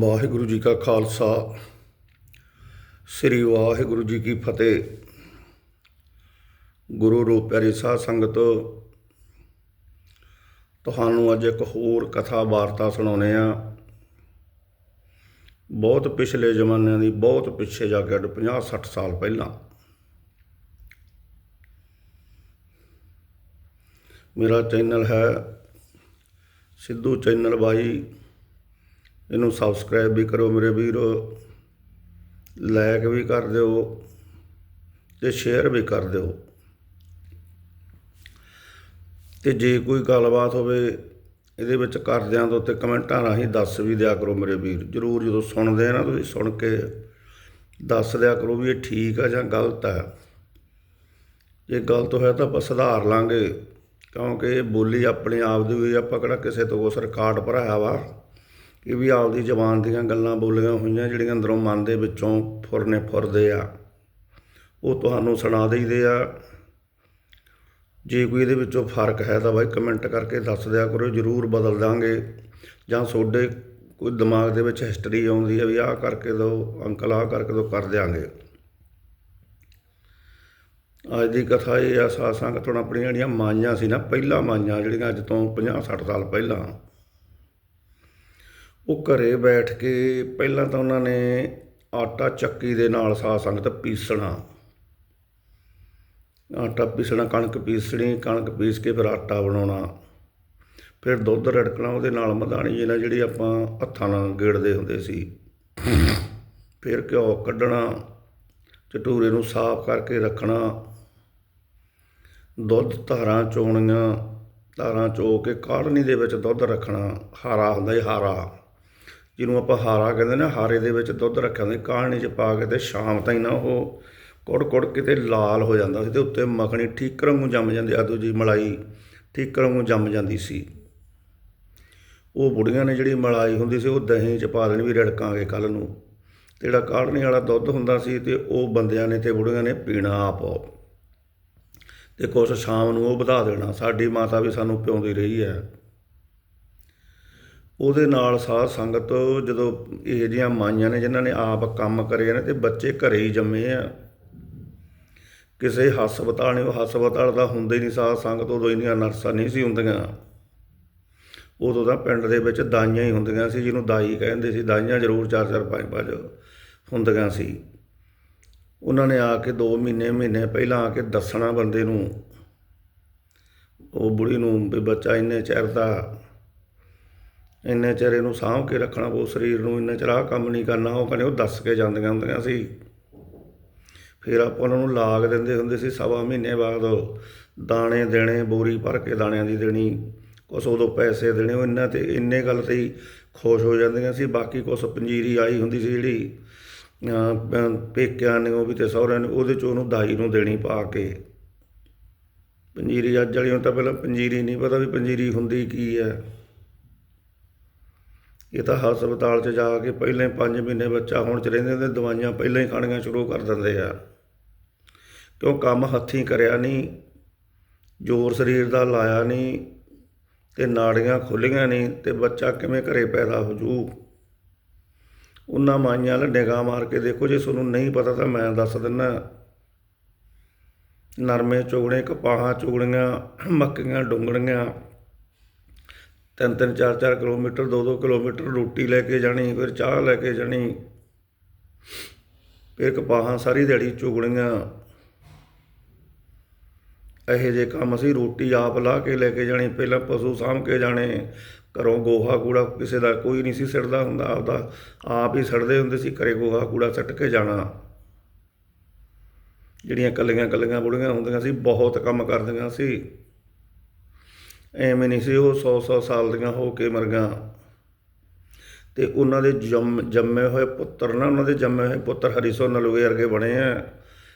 ਵਾਹਿਗੁਰੂ ਜੀ ਕਾ ਖਾਲਸਾ, ਸ੍ਰੀ ਵਾਹਿਗੁਰੂ ਜੀ ਕੀ ਫਤਿਹ। ਗੁਰੂ ਰੂਪ ਪਿਆਰੀ ਸਾਧ ਸੰਗਤ, ਤੁਹਾਨੂੰ ਅੱਜ ਇੱਕ ਹੋਰ ਕਥਾ ਵਾਰਤਾ ਸੁਣਾਉਨੇ ਆ ਬਹੁਤ ਪਿਛਲੇ ਜ਼ਮਾਨਿਆਂ ਦੀ ਬਹੁਤ ਪਿੱਛੇ ਜਾ ਕੇ 50 60 ਸਾਲ ਪਹਿਲਾਂ। ਮੇਰਾ ਚੈਨਲ ਹੈ ਸਿੱਧੂ ਚੈਨਲ ਬਾਈ। ਇਹਨੂੰ ਸਬਸਕ੍ਰਾਈਬ ਵੀ ਕਰੋ ਮੇਰੇ ਵੀਰ ਲਾਈਕ ਵੀ ਕਰ ਦਿਓ ਤੇ ਸ਼ੇਅਰ ਵੀ ਕਰ ਦਿਓ। ਤੇ ਜੇ ਕੋਈ ਗੱਲਬਾਤ ਹੋਵੇ ਇਹਦੇ ਵਿੱਚ ਕਰਦਿਆਂ ਤੋਂ ਤੇ ਕਮੈਂਟਾਂ ਰਾਹੀਂ ਦੱਸ ਵੀ ਦਿਆ ਕਰੋ ਮੇਰੇ ਵੀਰ। ਜਰੂਰ ਜਦੋਂ ਸੁਣਦੇ ਆ ਨਾ ਤੁਸੀਂ ਸੁਣ ਕੇ ਦੱਸ ਦਿਆ ਕਰੋ ਵੀ ਇਹ ਠੀਕ ਆ ਜਾਂ ਗਲਤ ਹੈ ਜੇ ਗਲਤ ਹੋਇਆ ਤਾਂ ਆਪਾਂ ਸੁਧਾਰ ਲਾਂਗੇ, ਕਿਉਂਕਿ ਇਹ ਬੋਲੀ ਆਪਣੇ ਆਪ ਦੀ ਹੋਈ ਆਪਾਂ ਕਿਹੜਾ ਕਿਸੇ ਤੋਂ ਉਸ ਰਿਕਾਰਡ ਭਰਾਇਆ ਵਾ। ਇਹ ਵੀ ਆਪਦੀ ਜ਼ਬਾਨ ਦੀਆਂ ਗੱਲਾਂ ਬੋਲੀਆਂ ਹੋਈਆਂ ਜਿਹੜੀਆਂ ਅੰਦਰੋਂ ਮਨ ਦੇ ਵਿੱਚੋਂ ਫੁਰਨੇ ਫੁਰਦੇ ਆ, ਉਹ ਤੁਹਾਨੂੰ ਸੁਣਾ ਦਈਦੇ ਆ। ਜੇ ਕੋਈ ਇਹਦੇ ਵਿੱਚੋਂ ਫ਼ਰਕ ਹੈ ਤਾਂ ਬਾਈ ਕਮੈਂਟ ਕਰਕੇ ਦੱਸ ਦਿਆ ਕਰੋ, ਜਰੂਰ ਬਦਲ ਦਾਂਗੇ। ਜਾਂ ਤੁਹਾਡੇ ਕੋਈ ਦਿਮਾਗ ਦੇ ਵਿੱਚ ਹਿਸਟਰੀ ਆਉਂਦੀ ਹੈ ਵੀ ਆਹ ਕਰਕੇ ਦਿਓ ਅੰਕਲ ਆਹ ਕਰਕੇ ਦਿਓ ਕਰ ਦਿਆਂਗੇ। ਅੱਜ ਦੀ ਕਥਾ ਇਹ ਆ, ਸਾਧ ਸੰਗਤ ਹੁਣ ਆਪਣੀਆਂ ਜਿਹੜੀਆਂ ਮਾਈਆਂ ਸੀ ਨਾ, ਪਹਿਲਾਂ ਮਾਈਆਂ ਜਿਹੜੀਆਂ ਅੱਜ ਤੋਂ 50 60 ਸਾਲ ਪਹਿਲਾਂ ਉਹ ਘਰੇ ਬੈਠ ਕੇ ਪਹਿਲਾਂ ਤਾਂ ਉਹਨਾਂ ਨੇ ਆਟਾ ਚੱਕੀ ਦੇ ਨਾਲ ਸਾਧ ਸੰਗਤ ਪੀਸਣਾ। ਆਟਾ ਪੀਸਣਾ, ਕਣਕ ਪੀਸਣੀ, ਕਣਕ ਪੀਸ ਕੇ ਫਿਰ ਆਟਾ ਬਣਾਉਣਾ। ਫਿਰ ਦੁੱਧ ਰੜਕਣਾ, ਉਹਦੇ ਨਾਲ ਮਧਾਣੀ ਨਾਲ ਜਿਹੜੀ ਆਪਾਂ ਹੱਥਾਂ ਨਾਲ ਗੇੜਦੇ ਹੁੰਦੇ ਸੀ। ਫਿਰ ਘਿਓ ਕੱਢਣਾ, ਚਟੂਰੇ ਨੂੰ ਸਾਫ਼ ਕਰਕੇ ਰੱਖਣਾ। ਦੁੱਧ ਧਾਰਾਂ ਚੋਣੀਆਂ, ਧਾਰਾਂ ਚੋ ਕੇ ਕਾੜਨੀ ਦੇ ਵਿੱਚ ਦੁੱਧ ਰੱਖਣਾ। ਹਾਰਾ ਹੁੰਦਾ ਹੈ ਹਾਰਾ। ਜਿਹਨੂੰ ਆਪਾਂ ਹਾਰਾ ਕਹਿੰਦੇ ਨੇ, ਹਾਰੇ ਦੇ ਵਿੱਚ ਦੁੱਧ ਰੱਖਿਆ ਹੁੰਦਾ ਕਾੜਨੀ 'ਚ ਪਾ ਕੇ ਤੇ ਸ਼ਾਮ ਤਾਈਂ ਨਾ ਉਹ ਕੁੜ ਕੁੜ ਕਿਤੇ ਲਾਲ ਹੋ ਜਾਂਦਾ ਸੀ ਤੇ ਉੱਤੇ ਮੱਖਣੀ ਠੀਕਰ ਵਾਂਗੂ ਜੰਮ ਜਾਂਦੀ ਆ ਦੂਜੀ ਮਲਾਈ ਠੀਕਰ ਵਾਂਗੂ ਜੰਮ ਜਾਂਦੀ ਸੀ। ਉਹ ਬੁੜੀਆਂ ਨੇ ਜਿਹੜੀ ਮਲਾਈ ਹੁੰਦੀ ਸੀ, ਉਹ ਦਹੀਂ 'ਚ ਪਾ ਦੇਣੀ ਵੀ ਰੜਕਾਂਗੇ ਕੱਲ ਨੂੰ। ਤੇ ਜਿਹੜਾ ਕਾੜਨੇ ਵਾਲਾ ਦੁੱਧ ਹੁੰਦਾ ਸੀ ਤੇ ਉਹ ਬੰਦਿਆਂ ਨੇ ਤੇ ਬੁੜੀਆਂ ਨੇ ਪੀਣਾ ਆਪ। ਤੇ ਕੁਛ ਸ਼ਾਮ ਨੂੰ ਉਹ ਵਧਾ ਦੇਣਾ, ਸਾਡੀ ਮਾਤਾ ਵੀ ਸਾਨੂੰ ਪਿਉਂਦੀ ਰਹੀ ਹੈ। ਉਹਦੇ ਨਾਲ ਸਾਧ ਸੰਗਤ ਜਦੋਂ ਇਹ ਜਿਹੀਆਂ ਮਾਈਆਂ ਨੇ ਜਿਨ੍ਹਾਂ ਨੇ ਆਪ ਕੰਮ ਕਰੇ ਨੇ ਤੇ ਬੱਚੇ ਘਰੇ ਹੀ ਜੰਮੇ ਆ। ਕਿਸੇ ਹਸਪਤਾਲ ਨੇ ਉਹ ਹਸਪਤਾਲ ਦਾ ਹੁੰਦੇ ਨਹੀਂ ਸਾਧ ਸੰਗਤ, ਉਦੋਂ ਇੰਨੀਆਂ ਨਰਸਾਂ ਨਹੀਂ ਸੀ ਹੁੰਦੀਆਂ। ਉਦੋਂ ਤਾਂ ਪਿੰਡ ਦੇ ਵਿੱਚ ਦਾਈਆਂ ਹੀ ਹੁੰਦੀਆਂ ਸੀ, ਜਿਹਨੂੰ ਦਾਈ ਕਹਿੰਦੇ ਸੀ। ਦਾਈਆਂ ਜ਼ਰੂਰ ਚਾਰ ਚਾਰ, ਪੰਜ ਪੰਜ ਹੁੰਦੀਆਂ ਸੀ। ਉਹਨਾਂ ਨੇ ਆ ਕੇ 2 ਮਹੀਨੇ ਮਹੀਨੇ ਪਹਿਲਾਂ ਆ ਕੇ ਦੱਸਣਾ ਬੰਦੇ ਨੂੰ, ਉਹ ਬੁੜੀ ਨੂੰ ਵੀ ਬੱਚਾ ਇੰਨੇ ਚਿਰ ਦਾ ਇੰਨੇ ਚਿਰ ਇਹਨੂੰ ਸਾਂਭ ਕੇ ਰੱਖਣਾ ਪਊ, ਸਰੀਰ ਨੂੰ ਇੰਨੇ ਚਿਰ ਆਹ ਕੰਮ ਨਹੀਂ ਕਰਨਾ, ਉਹ ਕਹਿੰਦੇ ਉਹ ਦੱਸ ਕੇ ਜਾਂਦੀਆਂ ਹੁੰਦੀਆਂ ਸੀ। ਫਿਰ ਆਪਾਂ ਉਹਨਾਂ ਨੂੰ ਲਾਗ ਦਿੰਦੇ ਹੁੰਦੇ ਸੀ, ਸਵਾ ਮਹੀਨੇ ਬਾਅਦ ਦਾਣੇ ਦੇਣੇ, ਬੋਰੀ ਭਰ ਕੇ ਦਾਣਿਆਂ ਦੀ ਦੇਣੀ, ਕੁਛ ਉਦੋਂ ਪੈਸੇ ਦੇਣੇ, ਉਹ ਇੰਨਾ ਤੇ ਇੰਨੇ ਗੱਲ ਤੇ ਹੀ ਖੁਸ਼ ਹੋ ਜਾਂਦੀਆਂ ਸੀ। ਬਾਕੀ ਕੁਛ ਪੰਜੀਰੀ ਆਈ ਹੁੰਦੀ ਸੀ ਜਿਹੜੀ ਪੇਕਿਆਂ ਨੇ, ਉਹ ਵੀ ਤੇ ਸਹੁਰਿਆਂ ਨੇ, ਉਹਦੇ ਚ ਉਹਨੂੰ ਦਾਈ ਨੂੰ ਦੇਣੀ ਪਾ ਕੇ। ਪੰਜੀਰੀ ਅੱਜ ਵਾਲੀ ਨੂੰ ਤਾਂ ਪਹਿਲਾਂ ਪੰਜੀਰੀ ਨਹੀਂ ਪਤਾ ਵੀ ਪੰਜੀਰੀ ਹੁੰਦੀ ਕੀ ਹੈ। ਇਹ ਤਾਂ ਹਸਪਤਾਲ 'ਚ ਜਾ ਕੇ ਪਹਿਲਾਂ ਹੀ 5 ਮਹੀਨੇ ਬੱਚਾ ਹੋਣ ਚ ਰਹਿੰਦੇ ਤੇ ਦਵਾਈਆਂ ਪਹਿਲਾਂ ਹੀ ਖਾਣੀਆਂ ਸ਼ੁਰੂ ਕਰ ਦਿੰਦੇ ਆ। ਕਿਉਂ ਕੰਮ ਹੱਥੀਂ ਕਰਿਆ ਨਹੀਂ, ਜ਼ੋਰ ਸਰੀਰ ਦਾ ਲਾਇਆ ਨਹੀਂ, ਤੇ ਨਾੜੀਆਂ ਖੁੱਲੀਆਂ ਨਹੀਂ, ਤੇ ਬੱਚਾ ਕਿਵੇਂ ਘਰੇ ਪੈਦਾ ਹੋ ਜੂ? ਉਹਨਾਂ ਮਾਈਆਂ ਨਾਲ ਨਿਗਾਹ ਮਾਰ ਕੇ ਦੇਖੋ, ਜੇ ਤੁਹਾਨੂੰ ਨਹੀਂ ਪਤਾ ਤਾਂ ਮੈਂ ਦੱਸ ਦਿੰਨਾ। ਨਰਮੇ ਚੁਗਣੇ, ਕਪਾਹਾਂ ਚੁਗਣੀਆਂ, ਮੱਕੀਆਂ ਡੁੰਗਣੀਆਂ ਤਿੰਨ ਤਿੰਨ ਚਾਰ ਚਾਰ ਕਿਲੋਮੀਟਰ ਦੋ ਦੋ ਕਿਲੋਮੀਟਰ ਰੋਟੀ ਲੈ ਕੇ ਜਾਣੀ, ਫਿਰ ਚਾਹ ਲੈ ਕੇ ਜਾਣੀ। ਫਿਰ ਕਪਾਹਾਂ ਸਾਰੀ ਦਿਹਾੜੀ ਚੁਗਣੀਆਂ ਇਹੋ ਜਿਹੇ ਕੰਮ ਅਸੀਂ ਰੋਟੀ ਆਪ ਲਾ ਕੇ ਲੈ ਕੇ ਜਾਣੀ, ਪਹਿਲਾਂ ਪਸ਼ੂ ਸਾਂਭ ਕੇ ਜਾਣੇ। ਘਰੋਂ ਗੋਹਾ ਕੂੜਾ ਕਿਸੇ ਦਾ ਕੋਈ ਨਹੀਂ ਸੀ ਸਿੱਟਦਾ ਹੁੰਦਾ, ਆਪਦਾ ਆਪ ਹੀ ਸੜਦੇ ਹੁੰਦੇ ਸੀ, ਘਰੇ ਗੋਹਾ ਕੂੜਾ ਸੱਟ ਕੇ ਜਾਣਾ। ਜਿਹੜੀਆਂ ਕੱਲੀਆਂ ਕੱਲੀਆਂ ਬੁੜੀਆਂ ਹੁੰਦੀਆਂ ਸੀ, ਬਹੁਤ ਕੰਮ ਕਰਦੀਆਂ ਸੀ। ਐਵੇਂ ਨਹੀਂ ਸੀ, ਉਹ 100 100 ਸਾਲ ਦੀਆਂ ਹੋ ਕੇ ਮਰ ਗਈਆਂ। ਤੇ ਉਹਨਾਂ ਦੇ ਜੰਮ, ਜੰਮੇ ਹੋਏ ਪੁੱਤਰ ਨਾ, ਉਹਨਾਂ ਦੇ ਜੰਮੇ ਹੋਏ ਪੁੱਤਰ ਹਰੀਸੋ ਨਲੂਏ ਵਰਗੇ ਬਣੇ ਆ।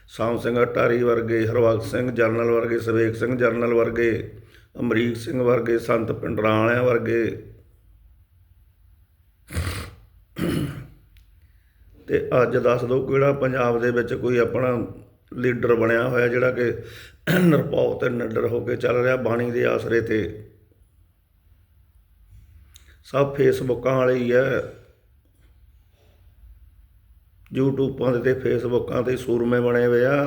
ਸਾਮ ਸਿੰਘ ਅਟਾਰੀ ਵਰਗੇ ਹਰਵਕਤ ਸਿੰਘ ਜਰਨਲ ਵਰਗੇ, ਸਵੇਕ ਸਿੰਘ ਜਰਨਲ ਵਰਗੇ, ਅਮਰੀਕ ਸਿੰਘ ਵਰਗੇ, ਸੰਤ ਪਿੰਡਰਾਂ ਵਰਗੇ। ਤੇ ਅੱਜ ਦੱਸ ਦਿਓ ਕਿਹੜਾ ਪੰਜਾਬ ਦੇ ਵਿੱਚ ਕੋਈ ਆਪਣਾ ਲੀਡਰ ਬਣਿਆ ਹੋਇਆ ਜਿਹੜਾ ਕਿ ਨਿਰਭਉ ਤੇ ਨਿਡਰ ਹੋ ਕੇ ਚੱਲ ਰਿਹਾ ਬਾਣੀ ਦੇ ਆਸਰੇ ਤੇ। ਸਭ ਫੇਸਬੁੱਕਾਂ ਵਾਲੇ ਹੀ ਹੈ ਯੂਟਿਊਬਾਂ ਦੇ ਤੇ ਫੇਸਬੁੱਕਾਂ ਤੇ ਸੂਰਮੇ ਬਣੇ ਹੋਏ ਆ।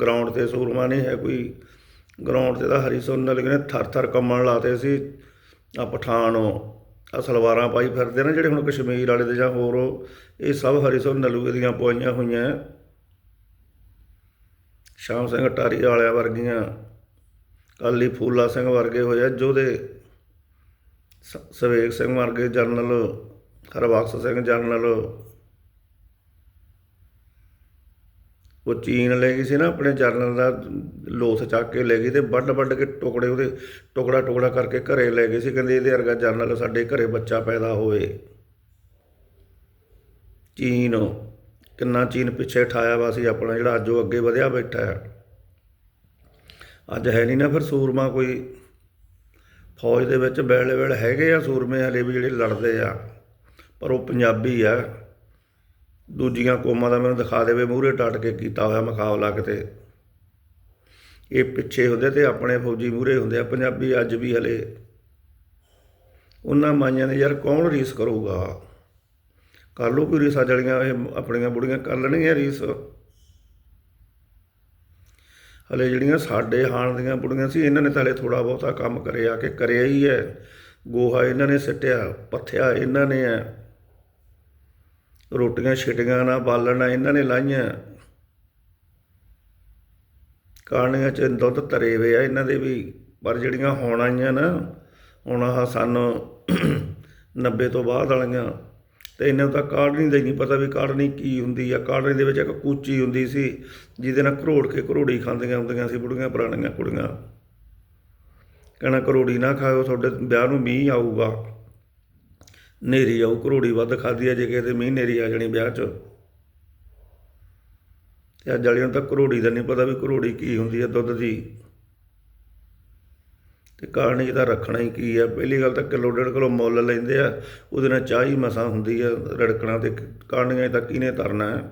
ਗਰਾਊਂਡ ਤੇ ਸੂਰਮਾ ਨਹੀਂ ਹੈ ਕੋਈ। ਗਰਾਊਂਡ ਤੇ ਤਾਂ ਹਰੀ ਸੋਨ ਨਾਲ ਨੇ ਥਰ ਥਰ ਕੰਮਣ ਲਾਤੇ ਸੀ। ਆ ਪਠਾਨ ਆ ਸਲਵਾਰਾਂ ਪਾਈ ਫਿਰਦੇ ਨੇ ਜਿਹੜੇ ਹੁਣ ਕਸ਼ਮੀਰ ਵਾਲੇ ਦੇ ਜਾਂ ਹੋਰ ਉਹ, ਇਹ ਸਭ ਹਰੀ ਸੋਨ ਨਲੂਏ ਦੀਆਂ ਪਵਾਈਆਂ ਹੋਈਆਂ। ਸ਼ਾਮ ਸਿੰਘ ਟਾਰੀ ਵਾਲਿਆਂ ਵਰਗੀਆਂ, ਕਾਲੀ ਫੂਲਾ ਸਿੰਘ ਵਰਗੇ ਹੋਏ ਆ ਜੋਧੇ ਸ- ਸਵੇਗ ਸਿੰਘ ਵਰਗੇ ਜਰਨਲ, ਹਰਬਖਸ਼ ਸਿੰਘ ਜਨਰਲ ਉਹ ਚੀਨ ਲੈ ਗਈ ਸੀ ਨਾ ਆਪਣੇ ਜਰਨਲ ਦਾ, ਲੋਥ ਚੱਕ ਕੇ ਲੈ ਗਈ ਤੇ ਵੱਡ ਵੱਡ ਕੇ ਟੁਕੜੇ ਉਹਦੇ, ਟੁਕੜਾ ਟੁਕੜਾ ਕਰਕੇ ਘਰੇ ਲੈ ਗਏ ਸੀ, ਕਹਿੰਦੇ ਇਹਦੇ ਵਰਗਾ ਜਰਨਲ ਸਾਡੇ ਘਰੇ ਬੱਚਾ ਪੈਦਾ ਹੋਵੇ ਚੀਨ ਕਿੰਨਾ ਚੀਨ ਪਿੱਛੇ ਠਾਇਆ ਵਾ ਸੀ ਆਪਣਾ ਜਿਹੜਾ ਅੱਜ ਉਹ ਅੱਗੇ ਵਧਿਆ ਬੈਠਾ ਹੈ ਅੱਜ ਹੈ ਨਹੀਂ ਨਾ ਫਿਰ ਸੂਰਮਾ ਕੋਈ। ਫੌਜ ਦੇ ਵਿੱਚ ਬੈਲੇ ਵੇਲੇ ਹੈਗੇ ਆ ਸੂਰਮੇ ਹਲੇ ਵੀ ਜਿਹੜੇ ਲੜਦੇ ਆ। ਪਰ ਉਹ ਪੰਜਾਬੀ ਆ। ਦੂਜੀਆਂ ਕੌਮਾਂ ਦਾ ਮੈਨੂੰ ਦਿਖਾ ਦੇਵੇ ਮੂਹਰੇ ਟੱਟ ਕੇ ਕੀਤਾ ਹੋਇਆ ਮੁਕਾਬਲਾ ਕਿਤੇ। ਇਹ ਪਿੱਛੇ ਹੁੰਦੇ ਤੇ ਆਪਣੇ ਫੌਜੀ ਮੂਹਰੇ ਹੁੰਦੇ ਆ। ਪੰਜਾਬੀ ਅੱਜ ਵੀ ਹਲੇ। ਉਹਨਾਂ ਮਾਈਆਂ ਦੇ ਯਾਰ ਕੌਣ ਰੀਸ ਕਰੂਗਾ? ਕਰ ਲਓ ਕੋਈ ਰੀਸਾਂ ਜਲੀਆਂ, ਇਹ ਆਪਣੀਆਂ ਬੁੜੀਆਂ ਕਰ ਲੈਣਗੀਆਂ ਰੀਸ। ਹਲੇ ਜਿਹੜੀਆਂ ਸਾਡੇ ਹਾਣ ਦੀਆਂ ਬੁੜੀਆਂ ਸੀ, ਇਹਨਾਂ ਨੇ ਤਾਂ ਹਲੇ ਥੋੜਾ ਬਹੁਤਾ ਕੰਮ ਕਰਿਆ ਕਿ ਕਰਿਆ ਹੀ ਹੈ। ਗੋਹਾ ਇਹਨਾਂ ਨੇ ਸਿੱਟਿਆ, ਪੱਥਿਆ ਇਹਨਾਂ ਨੇ ਹੈ। ਰੋਟੀਆਂ ਛਿਟੀਆਂ ਨਾ, ਬਾਲਣਾ ਇਹਨਾਂ ਨੇ ਲਾਈਆਂ। ਕਾਣੀਆਂ ਚ ਦੁੱਧ ਧਰੇ ਵੇ ਆ ਇਹਨਾਂ ਦੇ ਵੀ, ਪਰ ਜਿਹੜੀਆਂ ਹੁਣ ਆਈਆਂ ਨਾ, ਹੁਣ ਆਹ ਸਾਨੂੰ 90 ਤੋਂ ਬਾਅਦ ਵਾਲੀਆਂ ਤੇ ਇਹਨਾਂ ਨੂੰ ਤਾਂ ਕਾੜਨੀ ਦਾ ਹੀ ਨਹੀਂ ਪਤਾ ਵੀ ਕਾੜਨੀ ਕੀ ਹੁੰਦੀ ਆ। ਕਾੜਨੀ ਦੇ ਵਿੱਚ ਇੱਕ ਕੂਚੀ ਹੁੰਦੀ ਸੀ, ਜਿਹਦੇ ਨਾਲ ਘਰੋੜ ਕੇ ਘਰੋੜੀ ਖਾਂਦੀਆਂ ਹੁੰਦੀਆਂ ਸੀ, ਬੁੜੀਆਂ ਪੁਰਾਣੀਆਂ ਕੁੜੀਆਂ। ਕਹਿਣਾ ਘਰੋੜੀ ਨਾ ਖਾਓ ਤੁਹਾਡੇ ਵਿਆਹ ਨੂੰ ਮੀਂਹ ਆਊਗਾ। ਨੇਰੀ ਆਊ, ਘਰੋੜੀ ਵੱਧ ਖਾਦੀ ਆ, ਜੇ ਕਿਤੇ ਮੀਂਹ ਨੇਰੀ ਆ ਜਾਣੀ ਵਿਆਹ 'ਚ। ਤੇ ਅੱਜ ਵਾਲਿਆਂ ਨੂੰ ਤਾਂ ਘਰੋੜੀ ਦਾ ਨਹੀਂ ਪਤਾ ਵੀ ਘਰੋੜੀ ਕੀ ਹੁੰਦੀ ਆ ਦੁੱਧ ਦੀ। ਤੇ ਕਾਰਣੀ ਤਾਂ ਰੱਖਣਾ ਹੀ ਕੀ ਆ? ਪਹਿਲੀ ਗੱਲ ਤਾਂ ਕਿਲੋ ਡੇਢ ਕਿਲੋ ਮੁੱਲ ਲੈਂਦੇ ਆ, ਉਹਦੇ ਨਾਲ ਚਾਹ ਹੀ ਮਸਾਂ ਹੁੰਦੀ ਆ ਰੜਕਣਾ ਤੇ ਕਾਰਣੀਆਂ ਤਾਂ ਕਿਹਨੇ ਤਰਨਾ? ਹੈ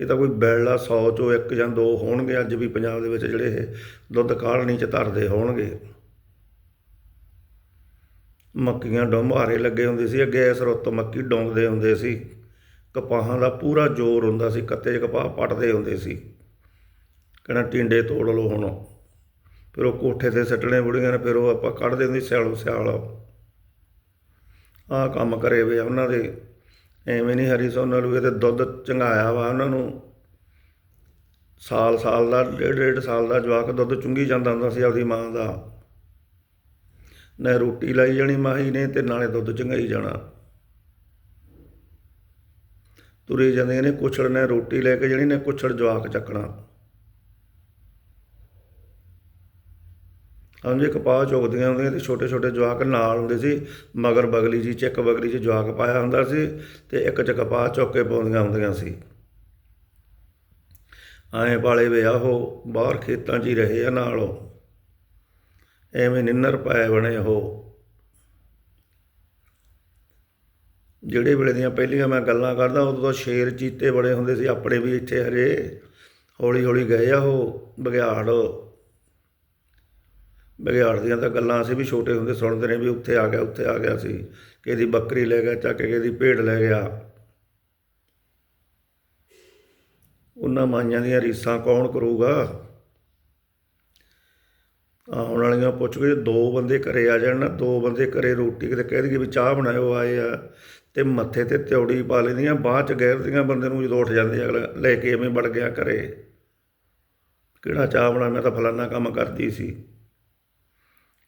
ਇਹ ਤਾਂ ਕੋਈ ਬੈਲਾ 100 ਚੋਂ ਇੱਕ ਜਾਂ ਦੋ ਹੋਣਗੇ, ਅੱਜ ਵੀ ਪੰਜਾਬ ਦੇ ਵਿੱਚ ਜਿਹੜੇ ਇਹ ਦੁੱਧ ਕਾੜਨੀ ਚ ਧਰਦੇ ਹੋਣਗੇ। ਮੱਕੀਆਂ ਡੋਂਬਾਰੇ ਲੱਗੇ ਹੁੰਦੇ ਸੀ, ਅੱਗੇ ਇਸ ਰੁੱਤ ਮੱਕੀ ਡੋਂਗਦੇ ਹੁੰਦੇ ਸੀ। ਕਪਾਹਾਂ ਦਾ ਪੂਰਾ ਜ਼ੋਰ ਹੁੰਦਾ ਸੀ, ਕੱਤੇ 'ਚ ਕਪਾਹ ਪੱਟਦੇ ਹੁੰਦੇ ਸੀ। ਕਹਿੰਦਾ ਟਿੰਡੇ ਤੋੜ ਲਓ ਹੁਣ। ਫਿਰ ਉਹ ਕੋਠੇ ਤੇ ਸੱਟਣੇ ਬੁੜੀਆਂ ਨੇ, ਫਿਰ ਉਹ ਆਪਾਂ ਕੱਢਦੇ ਹੁੰਦੀ ਸਿਆਲੋ ਸਿਆਲ। ਆਹ ਕੰਮ ਕਰੇ ਵੇ ਆ ਉਹਨਾਂ ਦੇ। ਐਵੇਂ ਨਹੀਂ ਹਰੀ ਸੋਨਾ ਲੂਏ ਤੇ ਦੁੱਧ ਚੰਗਾਇਆ ਵਾ ਉਹਨਾਂ ਨੂੰ। ਸਾਲ ਸਾਲ ਦਾ, ਡੇਢ ਡੇਢ ਸਾਲ ਦਾ ਜਵਾਕ ਦੁੱਧ ਚੁੰਗੀ ਜਾਂਦਾ ਹੁੰਦਾ ਸੀ ਆਪਦੀ ਮਾਂ ਦਾ। ਨਾ ਰੋਟੀ ਲਾਈ ਜਾਣੀ ਮਾਹੀ ਨੇ ਤੇ ਨਾਲੇ ਦੁੱਧ ਚੰਗਾਈ ਜਾਣਾ। ਤੁਰੇ ਜਾਂਦੇ ਨੇ ਕੁਛੜ ਨੇ ਰੋਟੀ ਲੈ ਕੇ ਜਾਣੀ, ਨੇ ਕੁਛੜ ਜਵਾਕ ਚੱਕਣਾ। ਹਾਂਜੀ ਕਪਾਹ ਚੁਗਦੀਆਂ ਹੁੰਦੀਆਂ ਤੇ ਛੋਟੇ ਛੋਟੇ ਜਵਾਕ ਨਾਲ ਹੁੰਦੇ ਸੀ। ਮਗਰ ਬਗਲੀ ਜੀ, ਚੱਕ ਬਗਲੀ 'ਚ ਜਵਾਕ ਪਾਇਆ ਹੁੰਦਾ ਸੀ ਤੇ ਇੱਕ ਚ ਕਪਾਹ ਚੁੱਕ ਕੇ ਪਾਉਂਦੀਆਂ ਹੁੰਦੀਆਂ ਸੀ। ਆਏ ਪਾਲੇ ਵੇ ਆਹੋ ਬਾਹਰ ਖੇਤਾਂ 'ਚ ਹੀ ਰਹੇ ਆ ਨਾਲ। ਉਹ ਐਵੇਂ ਨਿੰਨਰ ਪਾਏ ਬਣੇ ਹੋ ਜਿਹੜੇ ਵੇਲੇ ਦੀਆਂ ਪਹਿਲੀਆਂ ਮੈਂ ਗੱਲਾਂ ਕਰਦਾ, ਉਦੋਂ ਤਾਂ ਸ਼ੇਰ ਚੀਤੇ ਬੜੇ ਹੁੰਦੇ ਸੀ, ਆਪਣੇ ਵੀ ਇੱਥੇ ਹਰੇ ਹੌਲੀ ਹੌਲੀ ਗਏ ਆ ਉਹ ਬਗਿਆੜ ਬਗਿਆੜ ਦੀਆਂ ਤਾਂ ਗੱਲਾਂ ਅਸੀਂ ਵੀ ਛੋਟੇ ਹੁੰਦੇ ਸੁਣਦੇ ਨੇ ਵੀ ਉੱਥੇ ਆ ਗਿਆ, ਉੱਥੇ ਆ ਗਿਆ ਸੀ। ਕਿਹਦੀ ਬੱਕਰੀ ਲੈ ਗਿਆ ਚੱਕ ਕੇ ਦੀ ਭੇਡ ਲੈ ਗਿਆ। ਉਹਨਾਂ ਮਾਈਆਂ ਦੀਆਂ ਰੀਸਾਂ ਕੌਣ ਕਰੂਗਾ? ਆਉਣ ਵਾਲੀਆਂ ਪੁੱਛ ਕੇ ਦੋ ਬੰਦੇ ਘਰੇ ਆ ਜਾਣ ਨਾ ਦੋ ਬੰਦੇ ਘਰੇ ਰੋਟੀ ਕਿਤੇ ਕਹਿ ਦਈਏ ਵੀ ਚਾਹ ਬਣਾਇਓ ਆਏ ਆ। ਤੇ ਮੱਥੇ ਤੇ ਤਿਉੜੀ ਪਾ ਲੈਂਦੀਆਂ, ਬਾਅਦ ਚ ਗੈਰਦੀਆਂ ਬੰਦੇ ਨੂੰ ਜਦੋਂ ਉੱਠ ਜਾਂਦੇ ਅਗਲਾ ਲੈ ਕੇ ਐਵੇਂ ਵੜ ਗਿਆ ਘਰੇ। ਕਿਹੜਾ ਚਾਹ ਬਣਾ ਮੈਂ ਤਾਂ ਫਲਾਨਾ ਕੰਮ ਕਰਦੀ ਸੀ।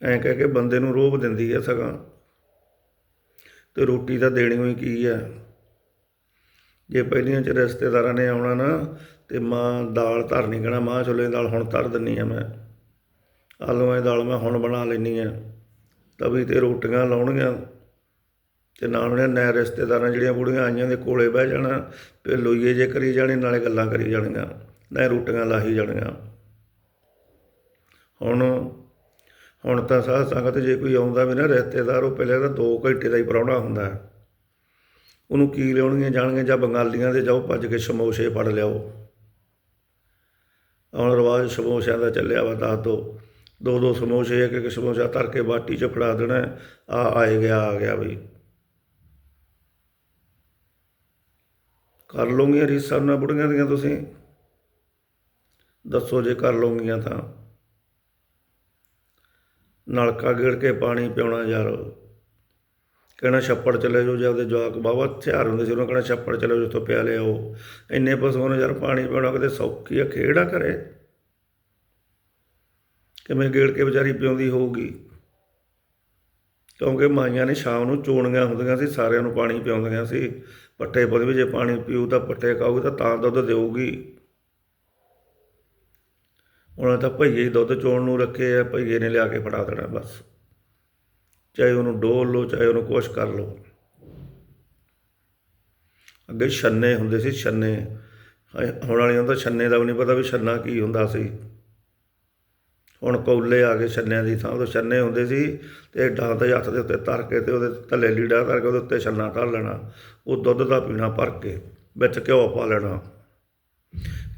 ਐਂ ਕਹਿ ਕੇ ਬੰਦੇ ਨੂੰ ਰੋਬ ਦਿੰਦੀ ਹੈ ਸਗਾਂ। ਤੇ ਰੋਟੀ ਤਾਂ ਦੇਣੀ ਹੋਈ ਕੀ ਹੈ ਜੇ ਪਹਿਲੀਆਂ ਚ ਰਿਸ਼ਤੇਦਾਰਾਂ ਨੇ ਆਉਣਾ ਨਾ, ਤੇ ਮਾਂ ਦਾਲ ਧਰਨੀ ਕਹਿਣਾ, ਮਾਂ ਛੋਲੇ ਦੀ ਦਾਲ ਹੁਣ ਧਰ ਦਿੰਨੀ ਆ ਮੈਂ। ਆਲੂਆਂ ਦੀ ਦਾਲ ਮੈਂ ਹੁਣ ਬਣਾ ਲੈਣੀ ਆ। ਤਵੀ ਤੇ ਰੋਟੀਆਂ ਲਾਉਣਗੀਆਂ। ਤੇ ਨਾਲ ਉਹਨੇ ਨੈ ਰਿਸ਼ਤੇਦਾਰਾਂ ਜਿਹੜੀਆਂ ਬੁੜੀਆਂ ਆਈਆਂ ਦੇ ਕੋਲੇ ਬਹਿ ਜਾਣਾ, ਤੇ ਲੋਈਏ ਜੇ ਕਰੀ ਜਾਣੇ, ਨਾਲੇ ਗੱਲਾਂ ਕਰੀ ਜਾਣੀਆਂ। ਨਾ ਰੋਟੀਆਂ ਲਾਹੀ ਜਾਣੀਆਂ। ਹੁਣ ਹੁਣ ਤਾਂ ਸਾਧ ਸੰਗਤ ਜੇ ਕੋਈ ਆਉਂਦਾ ਵੀ ਨਾ ਰਿਸ਼ਤੇਦਾਰ, ਉਹ ਪਹਿਲਾਂ ਤਾਂ 2 ਘੰਟੇ ਦਾ ਹੀ ਪ੍ਰਾਹੁਣਾ ਹੁੰਦਾ ਹੈ। ਉਹਨੂੰ ਕੀ ਲਿਆਉਣਗੀਆਂ ਜਾਣਗੀਆਂ, ਜਾਂ ਬੰਗਾਲੀਆਂ ਦੇ ਜਾਓ, ਭੱਜ ਕੇ ਸਮੋਸੇ ਫੜ ਲਿਆਓ। ਹੁਣ ਰਿਵਾਜ ਸਮੋਸਿਆਂ ਦਾ ਚੱਲਿਆ ਵਾ ਦੱਸ ਦੋ ਦੋ ਦੋ ਸਮੋਸੇ, ਇੱਕ ਇੱਕ ਸਮੋਸਾ ਧਰ ਕੇ ਬਾਟੀ 'ਚ ਫੜਾ ਦੇਣਾ, ਆ ਆਏ ਗਿਆ, ਆ ਗਿਆ ਬਈ। ਕਰ ਲਓਗੀਆਂ ਰੀਸਾਂ ਨਾਲ ਬੁੜੀਆਂ ਦੀਆਂ ਤੁਸੀਂ? ਦੱਸੋ ਜੇ ਕਰ ਲਓਗੀਆਂ ਤਾਂ। ਨਲਕਾ ਗੇੜ ਕੇ ਪਾਣੀ ਪਿਉਣਾ ਯਾਰ। ਕਹਿਣਾ ਛੱਪੜ ਚਲੇ ਜਾਓ ਜਾਂ ਉਹਦੇ ਜਵਾਕ, ਬਾਬਾ ਹਥਿਆਰ ਹੁੰਦੇ ਸੀ, ਉਹਨਾਂ ਕਹਿਣਾ ਛੱਪੜ ਚਲੇ ਜਾਓ, ਜਿੱਥੋਂ ਪਿਆ ਲਿਆਓ। ਇੰਨੇ ਪਸ਼ੂਆਂ ਨੂੰ ਯਾਰ ਪਾਣੀ ਪਿਉਣਾ, ਕਿਤੇ ਸੌਖੀ ਆ ਖੇੜਾ ਕਰੇ ਕਿਵੇਂ ਗੇੜ ਕੇ ਵਿਚਾਰੀ ਪਿਉਂਦੀ ਹੋਊਗੀ? ਕਿਉਂਕਿ ਮਾਈਆਂ ਨੇ ਸ਼ਾਮ ਨੂੰ ਚੋਣੀਆਂ ਹੁੰਦੀਆਂ ਸੀ, ਸਾਰਿਆਂ ਨੂੰ ਪਾਣੀ ਪਿਆਉਂਦੀਆਂ ਸੀ। ਪੱਠੇ ਪੁੱਤ ਵੀ ਜੇ ਪਾਣੀ ਪੀਊ ਤਾਂ ਪੱਠੇ ਖਾਊਗੀ, ਤਾਂ ਤਾਂ ਦੁੱਧ ਦੇਊਗੀ। ਉਹਨਾਂ ਤਾਂ ਭਈਏ ਦੁੱਧ ਚੋਣ ਨੂੰ ਰੱਖੇ ਆ, ਭਈਏ ਨੇ ਲਿਆ ਕੇ ਫੜਾ ਦੇਣਾ ਬਸ। ਚਾਹੇ ਉਹਨੂੰ ਡੋਲ ਲਓ, ਚਾਹੇ ਉਹਨੂੰ ਕੁਛ ਕਰ ਲਓ। ਅੱਗੇ ਛੰਨੇ ਹੁੰਦੇ ਸੀ, ਛੰਨੇ। ਹੁਣ ਵਾਲਿਆਂ ਨੂੰ ਛੰਨੇ ਦਾ ਵੀ ਨਹੀਂ ਪਤਾ ਵੀ ਛੰਨਾ ਕੀ ਹੁੰਦਾ ਸੀ। ਹੁਣ ਕੌਲੇ ਆ ਕੇ ਛੰਨਿਆਂ ਦੀ ਥਾਂ, ਉਹ ਛੰਨੇ ਹੁੰਦੇ ਸੀ ਤੇ ਡਾਂ ਦੇ ਹੱਥ ਦੇ ਉੱਤੇ ਧਰ ਕੇ ਤੇ ਉਹਦੇ ਥੱਲੇ ਲੀੜਾ ਧਰ ਕੇ ਉਹਦੇ ਉੱਤੇ ਛੰਨਾ ਧਰ ਲੈਣਾ। ਉਹ ਦੁੱਧ ਦਾ ਪੀਣਾ ਭਰ ਕੇ ਵਿੱਚ ਘਿਓ ਪਾ ਲੈਣਾ।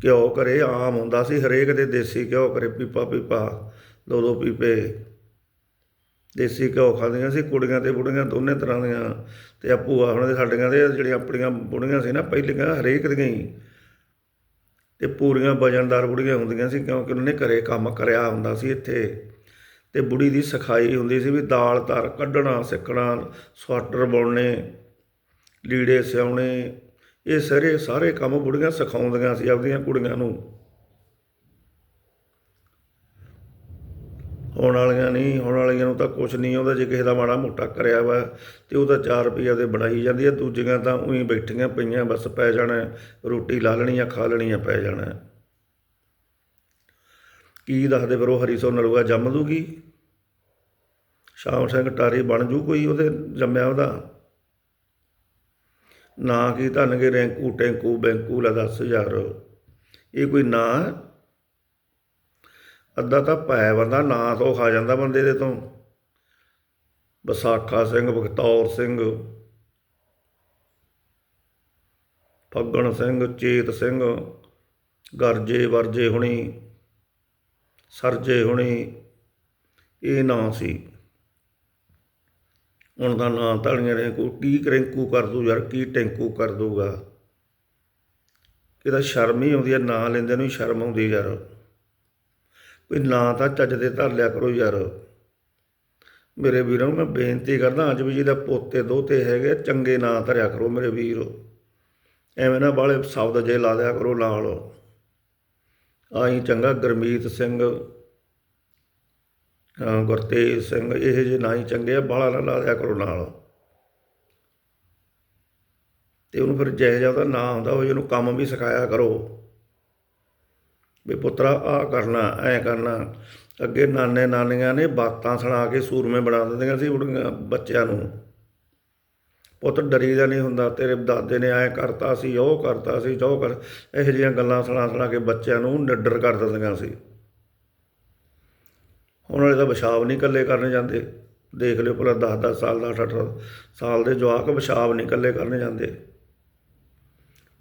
ਘਿਓ ਕਰੇ ਆਮ ਹੁੰਦਾ ਸੀ, ਹਰੇਕ ਦੇ ਦੇਸੀ ਘਿਓ ਘਰੇ ਪੀਪਾ ਪੀਪਾ, ਦੋ ਦੋ ਪੀਪੇ। ਦੇਸੀ ਘਿਓ ਖਾਂਦੀਆਂ ਸੀ, ਕੁੜੀਆਂ ਤੇ ਬੁੜੀਆਂ ਦੋਨੇ ਤਰ੍ਹਾਂ ਦੀਆਂ। ਤੇ ਆ ਭੂਆ ਹੁਣ ਦੇ ਸਾਡੀਆਂ ਦੇ, ਜਿਹੜੀਆਂ ਆਪਣੀਆਂ ਬੁੜੀਆਂ ਸੀ ਨਾ, ਪਹਿਲੀਆਂ ਹਰੇਕ ਦੀਆਂ ਹੀ। ਤੇ ਪੂਰੀਆਂ ਵਜਨਦਾਰ ਬੁੜੀਆਂ ਹੁੰਦੀਆਂ ਸੀ, ਕਿਉਂਕਿ ਉਹਨਾਂ ਨੇ ਘਰੇ ਕੰਮ ਕਰਿਆ ਹੁੰਦਾ ਸੀ ਇੱਥੇ। ਤੇ ਬੁੜੀ ਦੀ ਸਿਖਾਈ ਹੁੰਦੀ ਸੀ ਵੀ ਦਾਲ ਧਰ ਕੱਢਣਾ, ਸਿੱਕਣਾ, ਸਵਾਟਰ ਬੁਣਨੇ, ਲੀੜੇ ਸਿਉਣੇ ਇਹ ਸਾਰੇ ਸਾਰੇ ਕੰਮ ਬੁੜੀਆਂ ਸਿਖਾਉਂਦੀਆਂ ਸੀ ਆਪਦੀਆਂ ਕੁੜੀਆਂ ਨੂੰ। ਹੁਣ ਵਾਲੀਆਂ ਨਹੀਂ, ਹੁਣ ਵਾਲੀਆਂ ਨੂੰ ਤਾਂ ਕੁਛ ਨਹੀਂ ਆਉਂਦਾ ਜੇ ਕਿਸੇ ਦਾ ਮਾੜਾ ਮੋਟਾ ਕਰਿਆ ਵਾ ਤੇ ਉਹ ਤਾਂ 4 ਰੁਪਈਆ ਦੇ ਬਣਾਈ ਜਾਂਦੀ ਹੈ ਦੂਜੀਆਂ ਤਾਂ ਉਹੀ ਬੈਠੀਆਂ ਪਈਆਂ, ਬਸ ਪੈ ਜਾਣਾ, ਰੋਟੀ ਲਾ ਲੈਣੀ ਆ, ਖਾ ਲੈਣੀ ਆ, ਪੈ ਜਾਣਾ। ਕੀ ਦੱਸਦੇ ਫਿਰ ਉਹ ਹਰੀ ਸੋ ਨਲੂਆ ਜੰਮ ਦੂਗੀ ਸ਼ਾਮ ਸਿੰਘ ਟਾਰੀ ਬਣ ਜੂ ਕੋਈ ਉਹਦੇ, ਜੰਮਿਆ ਉਹਦਾ? ਨਾ ਕੀ ਧੰਨਗੇ ਰੈਂਕੂ ਟੈਂਕੂ ਬੈਂਕੂ ਲਾ ਦੱਸ ਯਾਰ ਇਹ ਕੋਈ ਨਾਂ। ਅੱਧਾ ਤਾਂ ਪੈ ਬੰਦਾ, ਨਾਂ ਤੋਂ ਖਾ ਜਾਂਦਾ ਬੰਦੇ ਦੇ ਤੋਂ। ਵਿਸਾਖਾ ਸਿੰਘ, ਬਖਤੌਰ ਸਿੰਘ, ਫੱਗਣ ਸਿੰਘ, ਚੇਤ ਸਿੰਘ, ਗਰਜੇ ਵਰਜੇ ਹੁਣੀ, ਸਰਜੇ ਹੁਣੀ, ਇਹ ਨਾਂ ਸੀ। ਹੁਣ ਦਾ ਨਾਂ ਧਾਲੀਆਂ ਰੈਂਕੂ ਕੀ ਕਰੈਂਕੂ ਕਰ ਦੂ ਯਾਰ, ਕੀ ਟੈਂਕੂ ਕਰ ਦੂਗਾ ਕਿਦਾ ਸ਼ਰਮ ਹੀ ਆਉਂਦੀ ਹੈ ਨਾਂ ਲੈਂਦੇ ਨੂੰ ਹੀ ਸ਼ਰਮ ਆਉਂਦੀ ਯਾਰ। ਕੋਈ ਨਾਂ ਤਾਂ ਚੱਜ ਦੇ ਧਰ ਲਿਆ ਕਰੋ ਯਾਰ। ਮੇਰੇ ਵੀਰਾਂ ਨੂੰ ਮੈਂ ਬੇਨਤੀ ਕਰਦਾ, ਅੱਜ ਵੀ ਜਿਹਦਾ ਪੋਤੇ ਦੋਤੇ ਹੈਗੇ ਚੰਗੇ ਨਾਂ ਧਰਿਆ ਕਰੋ ਮੇਰੇ ਵੀਰ। ਐਵੇਂ ਨਾ ਬਾਲੇ ਸ਼ਬਦ ਜੇ ਲਾ ਦਿਆ ਕਰੋ ਨਾਲ। ਆਈ ਚੰਗਾ ਗਰਮੀਤ ਸਿੰਘ ਗੁਰਤੇਜ ਸਿੰਘ, ਇਹ ਜਿਹੇ ਨਾਂ ਹੀ ਚੰਗੇ ਆ ਬਾਲਾ ਨਾ ਲਾ ਦਿਆ ਕਰੋ ਨਾਲ। ਤੇ ਉਹਨੂੰ ਫਿਰ ਜਿਹੇ ਜਿਹਾ ਉਹਦਾ ਨਾਂ ਹੁੰਦਾ ਉਹ ਜਿਹਨੂੰ ਕੰਮ ਵੀ ਸਿਖਾਇਆ ਕਰੋ। ਵੀ ਪੁੱਤਰਾ ਆ ਕਰਨਾ, ਐ ਕਰਨਾ। ਅੱਗੇ ਨਾਨੇ ਨਾਨੀਆਂ ਨੇ ਬਾਤਾਂ ਸੁਣਾ ਕੇ ਸੂਰਮੇ ਬਣਾ ਦਿੰਦੀਆਂ ਸੀ ਬੱਚਿਆਂ ਨੂੰ। ਪੁੱਤ ਡਰੀ ਦਾ ਨਹੀਂ ਹੁੰਦਾ, ਤੇਰੇ ਦਾਦੇ ਨੇ ਐ ਕਰਤਾ ਸੀ, ਉਹ ਕਰਤਾ ਸੀ, ਜੋ ਕਰ, ਇਹੋ ਜਿਹੀਆਂ ਗੱਲਾਂ ਸੁਣਾ ਸੁਣਾ ਕੇ ਬੱਚਿਆਂ ਨੂੰ ਨਿਡਰ ਕਰ ਦਿੰਦੀਆਂ ਸੀ। ਉਹਨਾਂ ਵਾਲੇ ਤਾਂ ਪਿਸ਼ਾਬ ਨਹੀਂ ਇਕੱਲੇ ਕਰਨੇ ਜਾਂਦੇ। ਦੇਖ ਲਿਓ ਭਲਾ 10 10 ਸਾਲ ਦਾ 8 8 ਸਾਲ ਦੇ ਜਵਾਕ ਪਿਸ਼ਾਬ ਨਹੀਂ ਇਕੱਲੇ ਕਰਨ ਜਾਂਦੇ।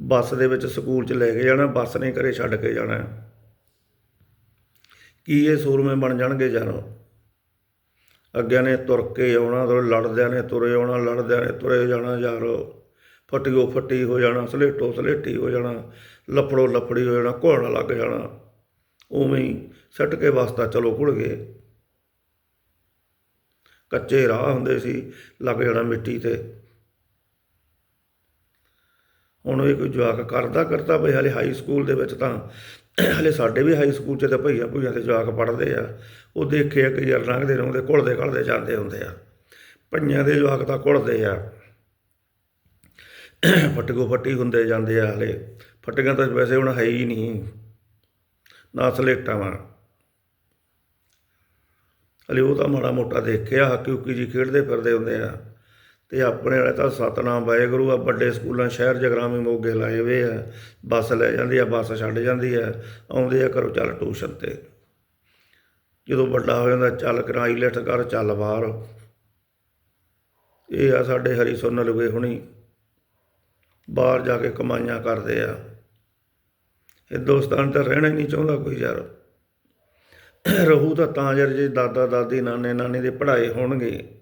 ਬੱਸ ਦੇ ਵਿੱਚ ਸਕੂਲ 'ਚ ਲੈ ਕੇ ਜਾਣਾ, ਬੱਸ ਨੇ ਘਰੇ ਛੱਡ ਕੇ ਜਾਣਾ। ਕੀ ਇਹ ਸੂਰਮੇ ਬਣ ਜਾਣਗੇ ਯਾਰ? ਅੱਗਿਆਂ ਨੇ ਤੁਰ ਕੇ ਆਉਣਾ ਤੇ ਲੜਦਿਆਂ ਨੇ ਤੁਰੇ ਆਉਣਾ, ਲੜਦਿਆਂ ਨੇ ਤੁਰੇ ਜਾਣਾ ਯਾਰ। ਫਟਿਓ ਫੱਟੀ ਹੋ ਜਾਣਾ, ਸਲੇਟੋ ਸਲੇਟੀ ਹੋ ਜਾਣਾ, ਲੱਫੜੋ ਲੱਫੜੀ ਹੋ ਜਾਣਾ ਘੋਲਣਾ ਲੱਗ ਜਾਣਾ। ਉਵੇਂ ਹੀ ਸੱਟ ਕੇ ਵਾਸਤਾ ਚਲੋ ਘੁਲ ਗਏ। ਕੱਚੇ ਰਾਹ ਹੁੰਦੇ ਸੀ ਲੱਗ ਜਾਣਾ ਮਿੱਟੀ ਤੇ। ਹੁਣ ਇਹ ਕੋਈ ਜਵਾਕ ਕਰਦਾ ਕਰਦਾ ਬਈ ਹਲੇ ਹਾਈ ਸਕੂਲ ਦੇ ਵਿੱਚ ਤਾਂ ਹਲੇ ਸਾਡੇ ਵੀ ਹਾਈ ਸਕੂਲ 'ਚ ਤਾਂ ਭਈਆ ਭਈਆ ਦੇ ਜਵਾਕ ਪੜ੍ਹਦੇ ਆ। ਉਹ ਦੇਖੇ ਆ ਕਿ ਯਾਰ ਲੰਘਦੇ ਰਹਿੰਦੇ ਘੁਲਦੇ ਘੁਲਦੇ ਜਾਂਦੇ ਹੁੰਦੇ ਆ। ਭਈਆਂ ਦੇ ਜਵਾਕ ਤਾਂ ਘੁਲਦੇ ਆ। ਫਟਕੋ ਫੱਟੀ ਹੁੰਦੇ ਜਾਂਦੇ ਆ ਹਲੇ। ਫਟੀਆਂ ਤਾਂ ਵੈਸੇ ਹੁਣ ਹੈ ਹੀ ਨਹੀਂ। ਨਾ ਸਲੇਟਾਂ ਵਾ। ਹਲੇ ਉਹ ਤਾਂ ਮਾੜਾ ਮੋਟਾ ਦੇਖਿਆ, ਹਾਕੀ ਹੁਕੀ ਜੀ ਖੇਡਦੇ ਫਿਰਦੇ ਹੁੰਦੇ ਆ। ਤੇ ਆਪਣੇ ਵਾਲੇ ਤਾਂ ਸਤਨਾਮ ਵਾਹਿਗੁਰੂ ਆ, ਵੱਡੇ ਸਕੂਲਾਂ, ਸ਼ਹਿਰ ਜਗਰਾਮੀ ਮੋਗੇ ਲਾਏ ਹੋਏ ਆ। ਬੱਸ ਲੈ ਜਾਂਦੀ ਆ, ਬੱਸ ਛੱਡ ਜਾਂਦੀ ਆ, ਆਉਂਦੇ ਆ ਘਰੋਂ ਚੱਲ ਟਿਊਸ਼ਨ ਤੇ। ਜਦੋਂ ਵੱਡਾ ਹੋ ਜਾਂਦਾ, ਚੱਲ ਕਰਾਈ ਲੈਟ ਕਰ, ਚੱਲ ਬਾਹਰ। ਇਹ ਆ ਸਾਡੇ ਹਰੀ ਸੁਣ ਲਵੇ ਹੁਣੀ। ਬਾਹਰ ਜਾ ਕੇ ਕਮਾਈਆਂ ਕਰਦੇ ਆ। ਹਿੰਦੁਸਤਾਨ ਤਾਂ ਰਹਿਣਾ ਹੀ ਨਹੀਂ ਚਾਹੁੰਦਾ ਕੋਈ ਯਾਰ। ਰਹੂ ਤਾਂ ਤਾਂ ਯਾਰ ਜੇ ਦਾਦਾ, ਦਾਦੀ, ਨਾਨੇ, ਨਾਨੀ ਦੇ ਪੜ੍ਹਾਏ ਹੋਣਗੇ,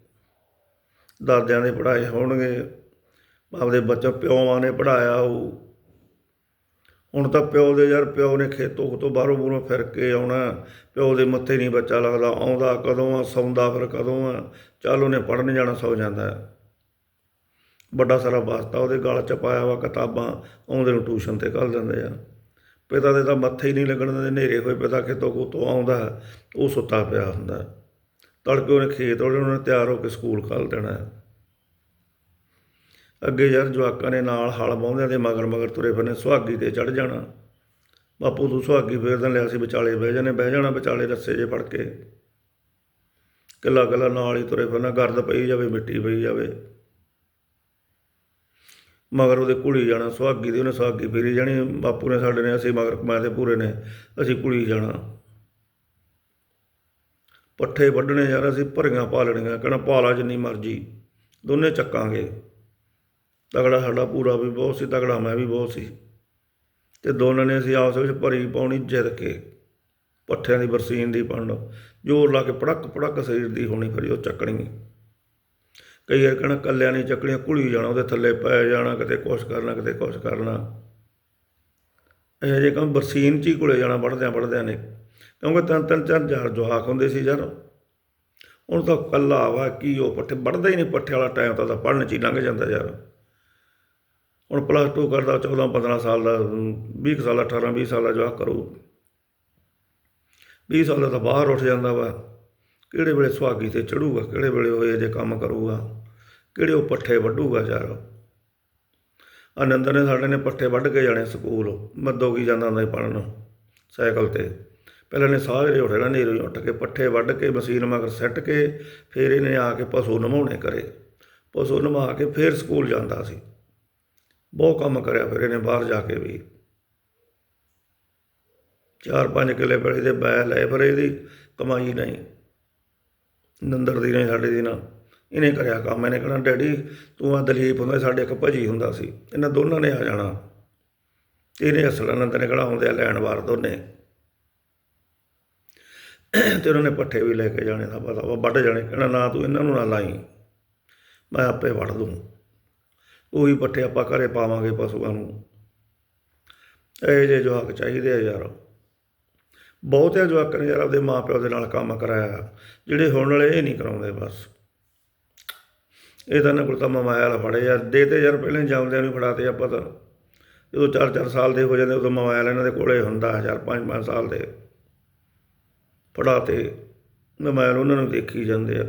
ਦਾਦਿਆਂ ਦੇ ਪੜ੍ਹਾਏ ਹੋਣਗੇ, ਆਪਦੇ ਬੱਚੇ ਪਿਓਾਂ ਨੇ ਪੜ੍ਹਾਇਆ ਉਹ ਹੁਣ ਤਾਂ ਪਿਓ ਦੇ ਯਾਰ ਪਿਓ ਨੇ ਖੇਤੋਂ ਤੋਂ ਬਾਹਰੋਂ ਬੂਰੋਂ ਫਿਰ ਕੇ ਆਉਣਾ। ਪਿਓ ਦੇ ਮੱਥੇ ਨਹੀਂ ਬੱਚਾ ਲੱਗਦਾ, ਆਉਂਦਾ ਕਦੋਂ ਆ, ਸੌਂਦਾ ਫਿਰ ਕਦੋਂ ਆ। ਚੱਲ ਉਹਨੇ ਪੜਨ ਜਾਣਾ, ਸੌ ਜਾਂਦਾ ਵੱਡਾ ਸਾਰਾ ਵਾਸਤਾ ਉਹਦੇ ਗਲ ਚ ਪਾਇਆ ਵਾ ਕਿਤਾਬਾਂ, ਆਉਂਦੇ ਨੂੰ ਟਿਊਸ਼ਨ ਤੇ ਕੱਲ ਦਿੰਦੇ ਆ। ਪਿਤਾ ਦੇ ਤਾਂ ਮੱਥੇ ਹੀ ਨਹੀਂ ਲੱਗਣ ਦਿੰਦੇ ਹਨੇਰੇ ਹੋਏ ਪਿਤਾ ਖੇਤੋਂ ਕੋਤੋਂ ਆਉਂਦਾ ਹੈ, ਉਹ ਸੁੱਤਾ ਪਿਆ ਹੁੰਦਾ ਤੜਕੇ ਉਹਨੇ ਖੇਤ ਵਾਲੇ ਉਹਨੇ ਤਿਆਰ ਹੋ ਕੇ ਸਕੂਲ ਕੱਲ ਦੇਣਾ ਅੱਗੇ ਯਾਰ ਜਵਾਕਾਂ ਨੇ ਨਾਲ ਹਲ ਬਾਉਂਦਿਆਂ ਦੇ ਮਗਰ ਮਗਰ ਤੁਰੇ ਫਿਰਨੇ ਸੁਹਾਗੀ ਤੇ ਚੜ ਜਾਣਾ। ਬਾਪੂ ਤੂੰ ਸੁਹਾਗੀ ਫੇਰਦਾ ਲਿਆ ਸੀ ਵਿਚਾਲੇ ਬਹਿ ਜਾਣੇ ਬਹਿ ਜਾਣਾ ਵਿਚਾਲੇ ਰੱਸੇ ਜੇ ਫੜ ਕੇ। ਕੱਲਾ ਕੱਲਾ ਨਾਲ ਹੀ ਤੁਰੇ ਫਿਰਨਾ ਗਰਦ ਪਈ ਜਾਵੇ ਮਿੱਟੀ ਪਈ ਜਾਵੇ। ਮਗਰ ਉਹਦੇ ਕੁੜੀ ਜਾਣਾ, ਸੁਹਾਗੀ ਦੀ ਉਹਨੇ ਸੁਹਾਗੀ ਫੇਰੀ ਜਾਣੀ, ਬਾਪੂ ਨੇ ਸਾਡੇ ਨੇ, ਅਸੀਂ ਮਗਰ ਮੈਂ ਦੇ ਪੂਰੇ ਨੇ, ਅਸੀਂ ਕੁੜੀ ਜਾਣਾ। ਪੱਠੇ ਵੱਢਣੇ ਯਾਰ, ਅਸੀਂ ਭਰੀਆਂ ਪਾ ਲੈਣੀਆਂ, ਕਹਿਣਾ ਪਾਲਾ ਜਿੰਨੀ ਮਰਜ਼ੀ, ਦੋਨੇ ਚੱਕਾਂਗੇ। ਤਗੜਾ ਸਾਡਾ ਪੂਰਾ ਵੀ ਬਹੁਤ ਸੀ, ਤਗੜਾ ਮੈਂ ਵੀ ਬਹੁਤ ਸੀ। ਤੇ ਦੋਨਾਂ ਨੇ ਅਸੀਂ ਆਪਸ ਵਿੱਚ ਭਰੀ ਪਾਉਣੀ ਜਿੱਦ ਕੇ, ਪੱਠਿਆਂ ਦੀ ਬਰਸੀਨ ਦੀ ਪੰਡ, ਜੋਰ ਲਾ ਕੇ ਪੜਕ ਪੜਕ ਸਰੀਰ ਦੀ ਹੋਣੀ, ਫਿਰ ਉਹ ਚੱਕਣੀ। ਕਈ ਵਾਰ ਕਹਿਣਾ ਕੱਲਿਆਂ ਨਹੀਂ ਚੱਕਣੀਆਂ ਕੁਲੀ ਜਾਣਾ, ਉਹਦੇ ਥੱਲੇ ਪੈ ਜਾਣਾ, ਕਿਤੇ ਕੁਛ ਕਰਨਾ, ਕਿਤੇ ਕੁਛ ਕਰਨਾ। ਇਹ ਜੇ ਕੰਮ ਬਰਸੀਨ ਚ ਹੀ ਕੁਲੇ ਜਾਣਾ ਪੜਦਿਆਂ ਪੜਦਿਆਂ ਨੇ। ਕਿਉਂਕਿ ਤਿੰਨ ਤਿੰਨ ਚਾਰ ਹਜ਼ਾਰ ਜਵਾਕ ਹੁੰਦੇ ਸੀ ਯਾਰ। ਹੁਣ ਤਾਂ ਕੱਲਾ ਵਾ, ਕੀ ਉਹ ਪੱਠੇ, ਵੱਢਦਾ ਹੀ ਨਹੀਂ ਪੱਠੇ ਵਾਲਾ ਟਾਈਮ ਤਾਂ ਪੜਨ ਚ ਹੀ ਲੰਘ ਜਾਂਦਾ ਯਾਰ। ਹੁਣ ਪਲੱਸ 2 ਕਰਦਾ 14 15 ਸਾਲ ਦਾ 20 ਸਾਲ 18 20 ਸਾਲ ਦਾ ਜਵਾਕ ਕਰੂ। 20 ਸਾਲ ਦਾ ਤਾਂ ਬਾਹਰ ਉੱਠ ਜਾਂਦਾ ਵਾ। ਕਿਹੜੇ ਵੇਲੇ ਸੁਹਾਗੀ ਤੇ ਚੜੂਗਾ, ਕਿਹੜੇ ਵੇਲੇ ਉਹ ਇਹ ਜੇ ਕੰਮ ਕਰੂਗਾ। ਕਿਹੜੇ ਉਹ ਪੱਠੇ ਵੱਢੂਗਾ ਯਾਰ? ਅਨੰਦਰ ਨੇ ਸਾਡੇ ਨੇ ਪੱਠੇ ਵੱਢ ਕੇ ਜਾਣੇ ਸਕੂਲ। ਮੱਦੋ ਕੀ ਜਾਂਦਾ ਹੁੰਦਾ ਸੀ ਪੜਨ ਸਾਈਕਲ ਤੇ। ਪਹਿਲਾਂ ਨੇ ਸਾਰੇ ਉੱਠ ਰਹਿਣਾ ਨੇਰੇ ਉੱਠ ਕੇ ਪੱਠੇ ਵੱਢ ਕੇ ਮਸ਼ੀਨ ਮਗਰ ਸੱਟ ਕੇ ਫਿਰ ਇਹਨੇ ਆ ਕੇ ਪਸ਼ੂ ਨਮਾਉਣੇ ਕਰੇ। ਪਸ਼ੂ ਨਮਾ ਕੇ ਫਿਰ ਸਕੂਲ ਜਾਂਦਾ ਸੀ। ਬਹੁਤ ਕੰਮ ਕਰਿਆ ਫਿਰ ਇਹਨੇ ਬਾਹਰ ਜਾ ਕੇ ਵੀ। ਚਾਰ ਪੰਜ ਕਿੱਲੇ ਪੈਲੀ ਦੇ ਬੈ ਲਏ ਪਰ ਇਹਦੀ ਕਮਾਈ ਨਹੀਂ। ਨੰਦਰ ਦੀ ਨਹੀਂ, ਸਾਡੇ ਦੀ ਨਾ। ਇਹਨੇ ਕਰਿਆ ਕੰਮ, ਇਹਨੇ ਕਹਿਣਾ, ਡੈਡੀ, ਤੂੰ ਆ ਦਲੀਪ ਹੁੰਦਾ, ਸਾਡੇ ਇੱਕ ਭਜੀ ਹੁੰਦਾ ਸੀ, ਇਹਨਾਂ ਦੋਨਾਂ ਨੇ ਆ ਜਾਣਾ। ਇਹਨੇ ਅਸਲ ਨੰਦ ਨੇ ਕਿਹੜਾ ਆਉਂਦੇ ਆ ਲੈਣ ਵਾਰ ਦੋਨੇ। ਤੇ ਉਹਨਾਂ ਨੇ ਪੱਠੇ ਵੀ ਲੈ ਕੇ ਜਾਣੇ ਦਾ ਪਤਾ ਵਾ, ਵੱਢ ਜਾਣੇ, ਕਹਿਣਾ, ਨਾ, ਤੂੰ ਇਹਨਾਂ ਨੂੰ ਨਾ ਲਾਈ, ਮੈਂ ਆਪੇ ਵੱਢ ਦੂੰ। ਉਹੀ ਪੱਠੇ ਆਪਾਂ ਘਰੇ ਪਾਵਾਂਗੇ ਪਸ਼ੂਆਂ ਨੂੰ। ਇਹ ਜੇ ਜਵਾਕ ਚਾਹੀਦੇ ਆ ਯਾਰ। ਬਹੁਤਿਆਂ ਜਵਾਕ ਨੇ ਯਾਰ ਆਪਦੇ ਮਾਪਿਓ ਦੇ ਨਾਲ ਕੰਮ ਕਰਾਇਆ, ਜਿਹੜੇ ਹੁਣ ਵਾਲੇ ਇਹ ਨਹੀਂ ਕਰਾਉਂਦੇ ਬਸ। ਇਹ ਤਾਂ ਇਹਨਾਂ ਕੋਲ ਤਾਂ ਮੋਬਾਈਲ ਫੜੇ ਯਾਰ ਦੇ ਤੇ ਯਾਰ ਪਹਿਲਾਂ ਜਾਂਦਿਆਂ ਨੂੰ ਫੜਾਤੇ ਆਪਾਂ ਤਾਂ। ਜਦੋਂ 4-4 ਸਾਲ ਦੇ ਹੋ ਜਾਂਦੇ, ਉਦੋਂ ਮੋਬਾਈਲ ਇਹਨਾਂ ਦੇ ਕੋਲੇ ਹੁੰਦਾ ਯਾਰ 5-5 ਸਾਲ ਦੇ। ਫੜਾਤੇ। ਮੋਬਾਈਲ ਉਹਨਾਂ ਨੂੰ ਦੇਖੀ ਜਾਂਦੇ ਆ।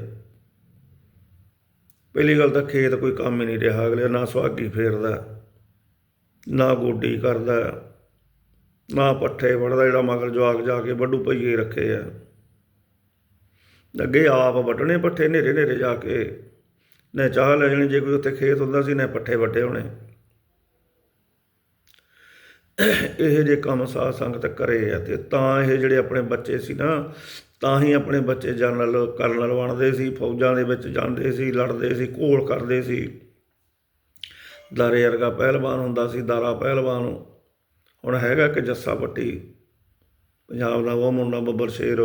ਪਹਿਲੀ ਗੱਲ ਤਾਂ ਖੇਤ ਕੋਈ ਕੰਮ ਹੀ ਨਹੀਂ ਰਿਹਾ ਅਗਲੇ, ਨਾ ਸੁਹਾਗੀ ਫੇਰਦਾ, ਨਾ ਗੋਡੀ ਕਰਦਾ, ਨਾ ਪੱਠੇ ਵੜਦਾ ਜਿਹੜਾ ਮਗਰ ਜਵਾਕ ਜਾ ਕੇ ਵੱਡੂ ਪਈਏ ਰੱਖੇ ਆ। ਅੱਗੇ ਆਪ ਵੱਢਣੇ ਪੱਠੇ ਨੇਰੇ ਨੇਰੇ ਜਾ ਕੇ। ਨੇ ਚਾਹ ਲੈ ਜਾਣੀ, ਜੇ ਕੋਈ ਉੱਥੇ ਖੇਤ ਹੁੰਦਾ ਸੀ, ਨੇ ਪੱਠੇ ਵੱਡੇ ਹੋਣੇ। ਇਹ ਜੇ ਕੰਮ ਸਾਧ ਸੰਗਤ ਕਰੇ ਆ ਤੇ ਤਾਂ ਇਹ ਜਿਹੜੇ ਆਪਣੇ ਬੱਚੇ ਸੀ ਨਾ, ਤਾਂ ਹੀ ਆਪਣੇ ਬੱਚੇ ਜਨਰਲ ਕਰਨਲ ਬਣਦੇ ਸੀ, ਫੌਜਾਂ ਦੇ ਵਿੱਚ ਜਾਂਦੇ ਸੀ, ਲੜਦੇ ਸੀ, ਘੋਲ ਕਰਦੇ ਸੀ। ਦਾਰੇ ਵਰਗਾ ਪਹਿਲਵਾਨ ਹੁੰਦਾ ਸੀ, ਦਾਰਾ ਪਹਿਲਵਾਨ। ਹੁਣ ਹੈਗਾ ਕਿ ਜੱਸਾ ਪੱਟੀ ਪੰਜਾਬ ਦਾ ਉਹ ਮੁੰਡਾ ਬੱਬਰ ਸ਼ੇਰ।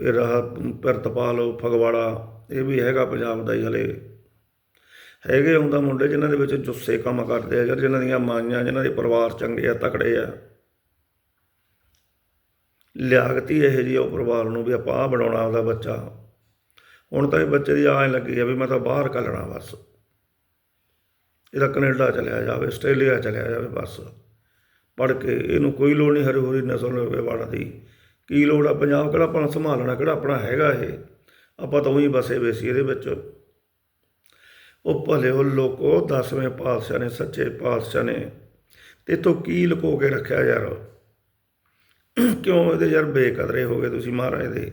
ਫਿਰ ਆਹ ਪਿਰਤਪਾਲ, ਫਗਵਾੜਾ, ਇਹ ਵੀ ਹੈਗਾ ਪੰਜਾਬ ਦਾ ਹੀ ਹਲੇ। ਹੈਗੇ ਆਉਂਦਾ ਮੁੰਡੇ ਜਿਨ੍ਹਾਂ ਦੇ ਵਿੱਚ ਜੁੱਸੇ ਕੰਮ ਕਰਦੇ ਆ, ਯਾਰ ਜਿਨ੍ਹਾਂ ਦੀਆਂ ਮਾਈਆਂ, ਜਿਨ੍ਹਾਂ ਦੇ ਪਰਿਵਾਰ ਚੰਗੇ ਆ, ਤਕੜੇ ਆ। ਲਿਆਕਤੀ ਇਹ ਜੀ ਉਹ ਪਰਿਵਾਰ ਨੂੰ ਵੀ ਆਪਾਂ ਆਹ ਬਣਾਉਣਾ ਆਪਦਾ ਬੱਚਾ। ਹੁਣ ਤਾਂ ਇਹ ਬੱਚੇ ਦੀ ਆਏ ਲੱਗੀ ਆ ਵੀ ਮੈਂ ਤਾਂ ਬਾਹਰ ਕੱਲਣਾ ਬਸ। ਇਹਦਾ ਕੈਨੇਡਾ ਚਲਿਆ ਜਾਵੇ, ਆਸਟ੍ਰੇਲੀਆ ਚਲਿਆ ਜਾਵੇ ਬਸ। ਪੜ ਕੇ ਇਹਨੂੰ ਕੋਈ ਲੋੜ ਨਹੀਂ ਹਰੀ ਹੋਰੀ ਨਸਲ ਹੋਵੇ ਵਾੜਾ ਦੀ। ਕੀ ਲੋੜ ਆ ਪੰਜਾਬ ਕਿਹੜਾ ਆਪਣਾ ਸੰਭਾਲਣਾ, ਕਿਹੜਾ ਆਪਣਾ ਹੈਗਾ ਇਹ? ਆਪਾਂ ਤਾਂ ਉਹੀ ਬਸੇ ਵੇ ਸੀ ਇਹਦੇ ਵਿੱਚ। ਉਹ ਭਲੇ ਉਹ ਲੋਕੋ, ਦਸਵੇਂ ਪਾਤਸ਼ਾਹ ਨੇ, ਸੱਚੇ ਪਾਤਸ਼ਾਹ ਨੇ। ਤੇ ਤੋਂ ਕੀ ਲੁਕੋ ਕੇ ਰੱਖਿਆ ਯਾਰ? ਕਿਉਂ ਇਹਦੇ ਯਾਰ ਬੇਕਦਰੇ ਹੋ ਗਏ ਤੁਸੀਂ ਮਹਾਰਾਜ ਦੇ?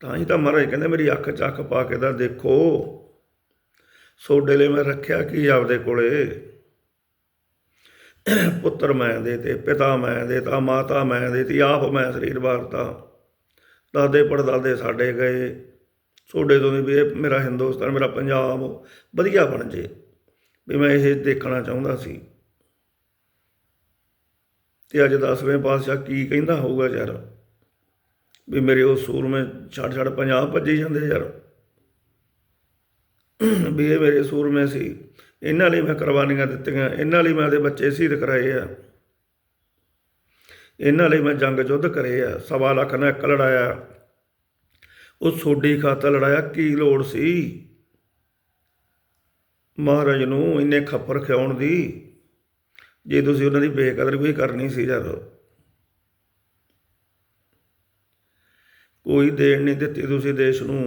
ਤਾਂ ਹੀ ਤਾਂ ਮਹਾਰਾਜ ਕਹਿੰਦੇ ਮੇਰੀ ਅੱਖ ਚ ਪਾ ਕੇ ਤਾਂ ਦੇਖੋ। ਸੋਡੇ ਲਈ ਮੈਂ ਰੱਖਿਆ ਕੀ ਆਪਦੇ ਕੋਲੇ? ਪੁੱਤਰ ਮੈਂ ਦੇ ਤੇ, ਪਿਤਾ ਮੈਂ ਦੇ ਤਾ, ਮਾਤਾ ਮੈਂ ਦੇ ਤੀ, ਆਪ ਮੈਂ ਸਰੀਰ ਵਾਰਤਾ। ਦਾਦੇ ਪੜਦਾਦੇ ਸਾਡੇ ਗਏ। ਸੋਡੇ ਤੋਂ ਵੀ ਇਹ ਮੇਰਾ ਹਿੰਦੁਸਤਾਨ, ਮੇਰਾ ਪੰਜਾਬ ਵਧੀਆ ਬਣ ਜੇ। ਵੀ ਮੈਂ ਇਹ ਦੇਖਣਾ ਚਾਹੁੰਦਾ ਸੀ। ਤੇ ਅੱਜ ਦਸਵੇਂ ਪਾਤਸ਼ਾਹ ਕੀ ਕਹਿੰਦਾ ਹੋਊਗਾ ਯਾਰ? ਵੀ ਮੇਰੇ ਉਹ ਸੂਰਮੇ ਛੱਡ ਛੱਡ ਪੰਜਾਬ ਭੱਜੀ ਜਾਂਦੇ ਯਾਰ। ਵੀ ਇਹ ਮੇਰੇ ਸੂਰਮੇ ਸੀ। ਇਹਨਾਂ ਲਈ ਮੈਂ ਕੁਰਬਾਨੀਆਂ ਦਿੱਤੀਆਂ, ਇਹਨਾਂ ਲਈ ਮੈਂ ਆਪਦੇ ਬੱਚੇ ਸ਼ਹੀਦ ਕਰਾਏ ਆ। ਇਹਨਾਂ ਲਈ ਮੈਂ ਜੰਗ ਯੁੱਧ ਕਰੇ ਆ, ਸਵਾ ਲੱਖ ਨਾਲ ਇੱਕ ਲੜਾਇਆ। ਉਹ ਸੋਡੀ ਖਾਤਾ ਲੜਾਇਆ, ਕੀ ਲੋੜ ਸੀ? ਮਹਾਰਾਜ ਨੂੰ ਇੰਨੇ ਖੱਪਰ ਖਿਆਉਣ ਦੀ, ਜੇ ਤੁਸੀਂ ਉਹਨਾਂ ਦੀ ਬੇਕਦਰ ਵੀ ਕਰਨੀ ਸੀ ਯਾਰ ਕੋਈ ਦੇਣ ਨਹੀਂ ਦਿੱਤੀ ਤੁਸੀਂ ਦੇਸ਼ ਨੂੰ,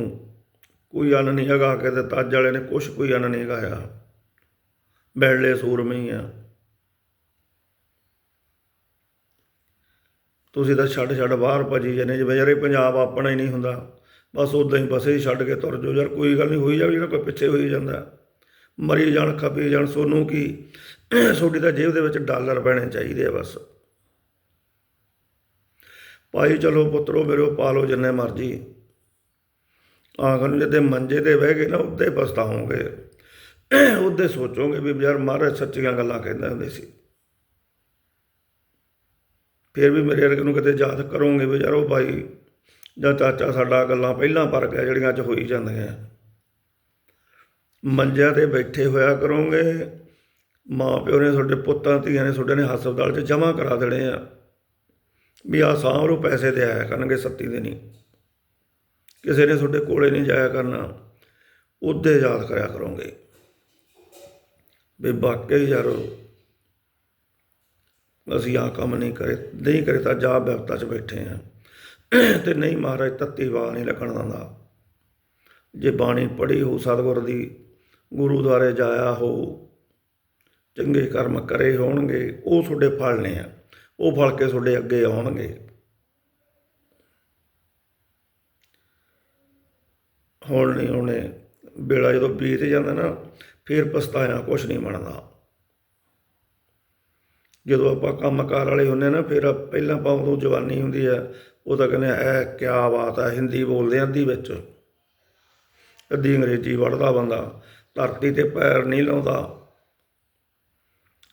ਕੋਈ ਅੰਨ ਨਹੀਂ ਹੈਗਾ ਕੇ ਦਿੱਤਾ, ਅੱਜ ਵਾਲੇ ਨੇ ਕੁਛ ਕੋਈ ਅੰਨ ਨਹੀਂ ਗਾਇਆ ਬੈਲੇ ਸੂਰਮੇ ਹੀ ਆ। ਤੁਸੀਂ ਤਾਂ ਛੱਡ ਛੱਡ ਬਾਹਰ ਭੱਜੀ ਜਾਂਦੇ ਜਿਵੇਂ ਯਾਰ ਪੰਜਾਬ ਆਪਣਾ ਹੀ ਨਹੀਂ ਹੁੰਦਾ, ਬਸ ਉਦਾਂ ਹੀ ਬਸੇ ਹੀ ਛੱਡ ਕੇ ਤੁਰ ਜਾਓ। ਯਾਰ ਕੋਈ ਗੱਲ ਨਹੀਂ, ਹੋਈ ਜਾਵੇ ਜਿਹੜਾ ਕੋਈ ਪਿੱਛੇ ਹੋਈ ਜਾਂਦਾ। ਮਰੀ ਜਾਣ, ਖਪੀ ਜਾਣ, ਸੋਨੂੰ ਕੀ? ਤੁਹਾਡੀ ਤਾਂ ਜੇਬ ਦੇ ਵਿੱਚ ਡਾਲਰ ਪੈਣੇ ਚਾਹੀਦੇ ਆ ਬਸ। ਭਾਈ ਚਲੋ ਪੁੱਤਰੋ, ਮੇਰੋ ਪਾ ਲਓ ਜਿੰਨੇ ਮਰਜ਼ੀ। ਆਖਰ ਨੂੰ ਜਦੋਂ ਮੰਜੇ ਤੇ ਬਹਿ ਗਏ ਨਾ ਉੱਦੇ ਪਛਤਾਓਗੇ। ਉਹਦੇ ਸੋਚੋਗੇ ਵੀ ਯਾਰ ਮਹਾਰਾਜ ਸੱਚੀਆਂ ਗੱਲਾਂ ਕਹਿੰਦੇ ਹੁੰਦੇ ਸੀ। ਫਿਰ ਵੀ ਮੇਰੇ ਵਰਗੇ ਨੂੰ ਕਿਤੇ ਯਾਦ ਕਰੋਗੇ ਵੀ ਯਾਰ ਉਹ ਭਾਈ ਜਾਂ ਚਾਚਾ ਸਾਡਾ ਗੱਲਾਂ ਪਹਿਲਾਂ ਪਰ ਗਿਆ, ਜਿਹੜੀਆਂ 'ਚ ਹੋਈ ਜਾਂਦੀਆਂ। ਮੰਜਿਆਂ ਤੇ ਬੈਠੇ ਹੋਇਆ ਕਰੋਗੇ। ਮਾਂ ਪਿਓ ਨੇ ਤੁਹਾਡੇ ਪੁੱਤਾਂ, ਧੀਆਂ ਨੇ ਤੁਹਾਡੇ ਨੇ ਹਸਪਤਾਲ 'ਚ ਜਮ੍ਹਾਂ ਕਰਾ ਦੇਣੇ ਆ। ਵੀ ਆ ਸਾਂਭ ਪੈਸੇ ਤੇ ਆਇਆ ਕਰਨਗੇ ਸੱਤੀ ਦੇ ਨਹੀਂ ਕਿਸੇ ਨੇ ਤੁਹਾਡੇ ਕੋਲੇ ਨਹੀਂ ਜਾਇਆ ਕਰਨਾ। ਉਹਦੇ ਯਾਦ ਕਰਿਆ ਕਰੋਗੇ। ਵੀ ਵਾਕਈ ਯਾਰ, ਅਸੀਂ ਆ ਕੰਮ ਨਹੀਂ ਕਰੇ ਨਹੀਂ ਕਰੇ ਤਾਂ ਜਾ ਬਿਪਤਾ 'ਚ ਬੈਠੇ ਆ। ਤੇ ਨਹੀਂ ਮਹਾਰਾਜ, ਤੱਤੀ ਵਾਹ ਨਹੀਂ ਲੱਗਣ ਦਿੰਦਾ। ਜੇ ਬਾਣੀ ਪੜ੍ਹੀ ਹੋ, ਸਤਿਗੁਰ ਦੀ ਗੁਰੂਦੁਆਰੇ ਜਾਇਆ ਹੋ, ਚੰਗੇ ਕਰਮ ਕਰੇ ਹੋਣਗੇ, ਉਹ ਤੁਹਾਡੇ ਫਲ ਨੇ ਆ। ਉਹ ਫਲ ਕੇ ਤੁਹਾਡੇ ਅੱਗੇ ਆਉਣਗੇ। ਹੁਣ ਨਹੀਂ ਆਉਣੇ ਵੇਲਾ ਜਦੋਂ ਬੀਤ ਜਾਂਦਾ ਨਾ ਫਿਰ ਪਛਤਾਇਆ, ਕੁਛ ਨਹੀਂ ਬਣਦਾ। ਜਦੋਂ ਆਪਾਂ ਕੰਮਕਾਰ ਵਾਲੇ ਹੁੰਦੇ ਨਾ, ਫਿਰ ਪਹਿਲਾਂ ਆਪਾਂ ਉਦੋਂ ਜਵਾਨੀ ਹੁੰਦੀ ਆ, ਉਹ ਤਾਂ ਕਹਿੰਦੇ ਐ ਕਿਆ ਬਾਤ ਆ, ਹਿੰਦੀ ਬੋਲਦੇ ਆ ਅੱਧੀ ਵਿੱਚ। ਅੱਧੀ ਅੰਗਰੇਜ਼ੀ ਵੜਦਾ ਬੰਦਾ, ਧਰਤੀ ਤੇ ਪੈਰ ਨਹੀਂ ਲਾਉਂਦਾ।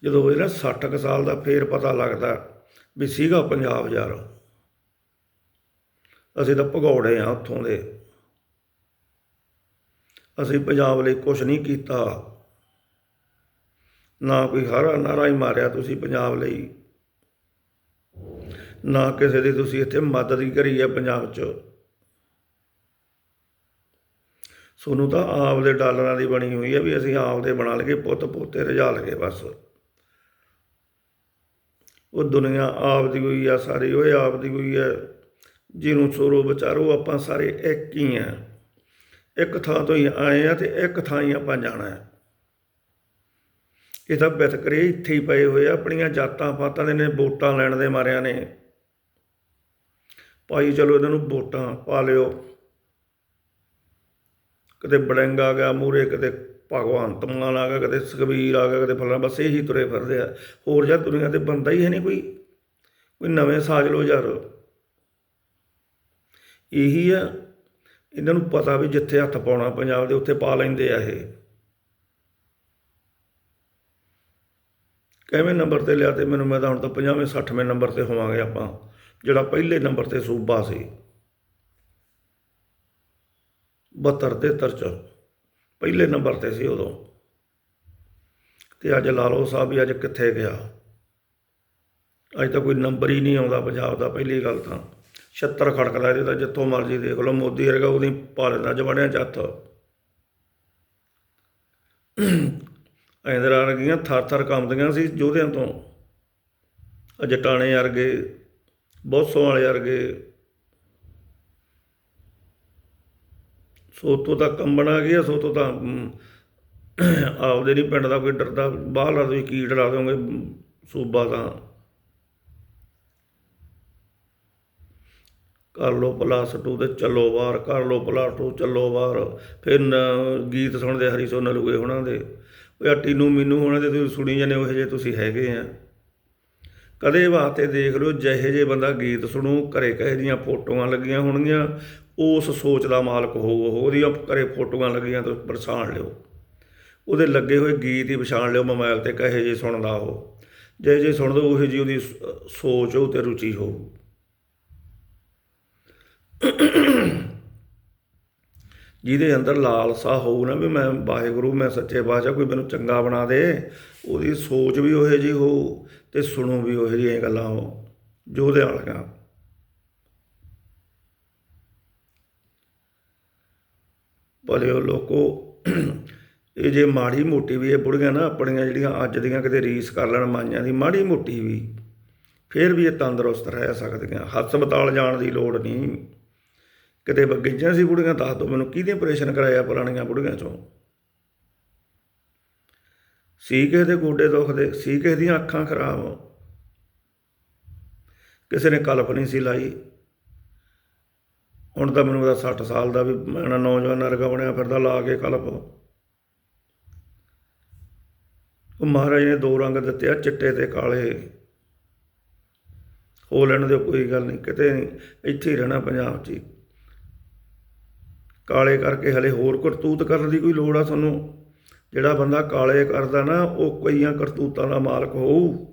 ਜਦੋਂ ਹੋਏ ਨਾ 60 ਕੁ ਸਾਲ ਦਾ ਫੇਰ ਪਤਾ ਲੱਗਦਾ ਵੀ ਸੀਗਾ ਪੰਜਾਬ ਯਾਰ। ਅਸੀਂ ਤਾਂ ਭਗੌੜੇ ਆ ਉੱਥੋਂ ਦੇ। ਅਸੀਂ ਪੰਜਾਬ ਲਈ ਕੁਝ ਨਹੀਂ ਕੀਤਾ। ਨਾ ਕੋਈ ਹਰਾ ਨਾਰਾ ਹੀ ਮਾਰਿਆ ਤੁਸੀਂ ਪੰਜਾਬ ਲਈ। ਨਾ ਕਿਸੇ ਦੀ ਤੁਸੀਂ ਇੱਥੇ ਮਦਦ ਹੀ ਕਰੀ ਹੈ ਪੰਜਾਬ 'ਚ। ਸੋਨੂੰ ਤਾਂ ਆਪ ਦੇ ਡਾਲਰਾਂ ਦੀ ਬਣੀ ਹੋਈ ਹੈ ਵੀ ਅਸੀਂ ਆਪ ਦੇ ਬਣਾ ਲਗੇ ਪੁੱਤ ਪੋਤੇ ਰਜਾ ਲਗੇ ਬਸ। ਉਹ ਦੁਨੀਆ ਆਪ ਦੀ ਹੋਈ ਆ, ਸਾਰੀ ਉਹ ਆਪ ਦੀ ਹੋਈ ਹੈ। ਜਿਹਨੂੰ ਸੋਰੋ ਵਿਚਾਰੋ, ਆਪਾਂ ਸਾਰੇ ਇੱਕ ਹੀ ਆ। ਇੱਕ ਥਾਂ ਤੋਂ ਹੀ ਆਏ ਆ ਤੇ ਇੱਕ ਥਾਂ ਹੀ ਆਪਾਂ ਜਾਣਾ ਹੈ। ਇਹ ਤਾਂ ਬਿਤਕਰੇ ਇੱਥੇ ਹੀ ਪਏ ਹੋਏ ਆ, ਆਪਣੀਆਂ ਜਾਤਾਂ ਪਾਤਾਂ ਦੇ ਨੇ, ਵੋਟਾਂ ਲੈਣ ਦੇ ਮਾਰਿਆਂ ਨੇ। ਭਾਈ ਚਲੋ ਇਹਨਾਂ ਨੂੰ ਵੋਟਾਂ ਪਾ ਲਿਓ। ਕਦੇ ਬੜੰਗ ਆ ਗਿਆ ਮੂਰੇ ਕਦੇ ਭਗਵੰਤ ਮਾਨ ਆ ਗਿਆ ਕਦੇ ਸੁਖਬੀਰ ਆ ਗਿਆ ਕਦੇ ਫਲਾਂ ਬਸ ਇਹੀ ਤੁਰੇ ਫਿਰਦੇ ਆ। ਹੋਰ ਜਾਂ ਦੁਨੀਆ ਤੇ ਬੰਦਾ ਹੀ ਹੈ ਨਹੀਂ ਕੋਈ। ਕੋਈ ਨਵੇਂ ਸਾਜ ਲੋ ਯਾਰ। ਇਹੀ ਆ ਇਹਨਾਂ ਨੂੰ ਪਤਾ ਵੀ ਜਿੱਥੇ ਹੱਥ ਪਾਉਣਾ ਪੰਜਾਬ ਦੇ ਉੱਥੇ ਪਾ ਲੈਂਦੇ ਆ ਇਹ। ਕਿਵੇਂ ਨੰਬਰ ਤੇ ਲਿਆ ਤੇ ਮੈਨੂੰ ਮੈਂ ਤਾਂ ਹੁਣ ਤਾਂ 50ਵੇਂ 60ਵੇਂ ਨੰਬਰ ਤੇ ਹੋਵਾਂਗੇ ਆਪਾਂ, ਜਿਹੜਾ ਪਹਿਲੇ ਨੰਬਰ ਤੇ ਸੂਬਾ ਸੀ। 72 73 ਪਹਿਲੇ ਨੰਬਰ ਤੇ ਸੀ ਉਦੋਂ। ਤੇ ਅੱਜ ਲਾਲੋ ਸਾਹਿਬ ਵੀ ਅੱਜ ਕਿੱਥੇ ਗਿਆ। ਅੱਜ ਤਾਂ ਕੋਈ ਨੰਬਰ ਹੀ ਨਹੀਂ ਆਉਂਦਾ ਪੰਜਾਬ ਦਾ, ਪਹਿਲੀ ਗੱਲ ਤਾਂ। 76 ਖੜਕਦਾ ਇਹਦੇ ਤਾਂ ਜਿੱਥੋਂ ਮਰਜ਼ੀ ਦੇਖ ਲਓ, ਮੋਦੀ ਵਰਗਾ ਉਹਦੀ ਪਾ ਲੈਂਦਾ ਜਵਾੜਿਆਂ ਚ ਹੱਥ ਐਂਦਰਾਂ ਰਗੀਆਂ ਥਰ ਥਰ ਕੰਬਦੀਆਂ ਸੀ ਯੋਧਿਆਂ ਤੋਂ। ਆ ਜਟਾਣੇ ਵਰਗੇ ਬੋਸੋਂ ਵਾਲੇ ਵਰਗੇ। ਸੋ ਤੋਂ ਤਾਂ ਕੰਬਣ ਆ ਸੋ ਤੋਂ ਤਾਂ ਆਪਦੇ ਨਹੀਂ ਪਿੰਡ ਦਾ ਕੋਈ ਡਰਦਾ, ਬਾਹਰ ਲਾ ਤੁਸੀਂ ਕੀ ਲਾ ਦੋਗੇ ਸੂਬਾ ਤਾਂ। ਕਰ ਲੋ ਪਲਾਸ ਟੂ ਤੇ ਚੱਲੋ ਬਾਹਰ ਕਰ ਲੋ ਪਲਾਸ ਟੂ, ਚੱਲੋ ਬਾਹਰ ਫਿਰ ਨ- ਗੀਤ ਸੁਣਦੇ ਹਰੀ ਸੋ ਹੋਏ ਉਹਨਾਂ ਦੇ। ਉਹ ਆ ਟੀਨੂ ਮੈਨੂੰ ਉਹਨਾਂ ਦੇ ਤੁਸੀਂ ਸੁਣੀ ਜਾਂਦੇ ਉਹ ਜੇ ਤੁਸੀਂ ਹੈਗੇ ਆ। ਕਦੇ ਵਾਸਤੇ ਦੇਖ ਲਓ, ਜਿਹੇ ਜੇ ਬੰਦਾ ਗੀਤ ਸੁਣੂ, ਘਰੇ ਕਹੇ ਦੀਆਂ ਫੋਟੋਆਂ ਲੱਗੀਆਂ ਹੋਣਗੀਆਂ, ਉਸ ਸੋਚ ਦਾ ਮਾਲਕ ਹੋਊ ਉਹਦੀਆਂ ਘਰੇ ਫੋਟੋਆਂ ਲੱਗੀਆਂ ਤਾਂ ਪਛਾਣ ਲਿਓ। ਉਹਦੇ ਲੱਗੇ ਹੋਏ ਗੀਤ ਹੀ ਪਛਾਣ ਲਿਓ ਮੋਬਾਈਲ ਤੇ ਕਹੇ ਜੇ ਸੁਣਦਾ ਉਹ। ਜੇ ਜੇ ਸੁਣਦਾ ਉਹ ਜੀ ਉਹਦੀ ਸੋਚ ਹੋਊ ਤੇ ਰੁਚੀ ਹੋਊ। ਜਿਹਦੇ ਅੰਦਰ ਲਾਲਸਾ ਹੋਊ ਨਾ ਵੀ ਮੈਂ ਵਾਹਿਗੁਰੂ, ਮੈਂ ਸੱਚੇ ਪਾਤਸ਼ਾਹ, ਕੋਈ ਮੈਨੂੰ ਚੰਗਾ ਬਣਾ ਦੇ, ਉਹਦੀ ਸੋਚ ਵੀ ਉਹੇ ਜੀ ਹੋਊ ਤੇ ਸੁਣੋ ਵੀ ਉਹੇ ਜਿਹੀਆਂ ਗੱਲਾਂ ਉਹ ਜੋਧੇ ਵਾਲੀਆਂ ਭਲੇ ਉਹ ਲੋਕੋ, ਇਹ ਜੇ ਮਾੜੀ ਮੋਟੀ ਵੀ ਇਹ ਬੁੜੀਆਂ ਨਾ ਆਪਣੀਆਂ ਜਿਹੜੀਆਂ ਅੱਜ ਦੀਆਂ ਕਿਤੇ ਰੀਸ ਕਰ ਲੈਣ ਮਾਈਆਂ ਦੀ, ਮਾੜੀ ਮੋਟੀ ਵੀ, ਫਿਰ ਵੀ ਇਹ ਤੰਦਰੁਸਤ ਰਹਿ ਸਕਦੀਆਂ, ਹਸਪਤਾਲ ਜਾਣ ਦੀ ਲੋੜ ਨਹੀਂ। ਕਿਤੇ ਬਗੀਚੀਆਂ ਸੀ ਬੁੜੀਆਂ ਦੱਸ ਦੋ ਮੈਨੂੰ ਕਿਹਦੇ ਆਪਰੇਸ਼ਨ ਕਰਾਇਆ ਪੁਰਾਣੀਆਂ ਬੁੜੀਆਂ ਚੋਂ? ਸੀ ਕਿਸੇ ਦੇ ਗੋਡੇ ਦੁਖਦੇ ਸੀ ਕਿਸੇ ਦੀਆਂ ਅੱਖਾਂ ਖਰਾਬ। ਕਿਸੇ ਨੇ ਕਲਪ ਨਹੀਂ ਸੀ ਲਾਈ। ਹੁਣ ਤਾਂ ਮੈਨੂੰ ਉਹਦਾ 60 ਸਾਲ ਦਾ ਵੀ ਮੈਂ ਨੌਜਵਾਨ ਵਰਗਾ ਬਣਿਆ ਫਿਰਦਾ, ਲਾ ਕੇ ਕਲਪ। ਉਹ ਮਹਾਰਾਜ ਨੇ ਦੋ ਰੰਗ ਦਿੱਤੇ ਆ, ਚਿੱਟੇ ਤੇ ਕਾਲੇ। ਹੋ ਲੈਣ ਦਿਓ, ਕੋਈ ਗੱਲ ਨਹੀਂ, ਕਿਤੇ ਨਹੀਂ, ਇੱਥੇ ਹੀ ਰਹਿਣਾ ਪੰਜਾਬ 'ਚ ਹੀ। ਕਾਲੇ ਕਰਕੇ ਹਲੇ ਹੋਰ ਕਰਤੂਤ ਕਰਨ ਦੀ ਕੋਈ ਲੋੜ ਆ ਤੁਹਾਨੂੰ ਜਿਹੜਾ ਬੰਦਾ ਕਾਲੇ ਕਰਦਾ ਨਾ, ਉਹ ਕਈਆਂ ਕਰਤੂਤਾਂ ਦਾ ਮਾਲਕ ਹੋਊ।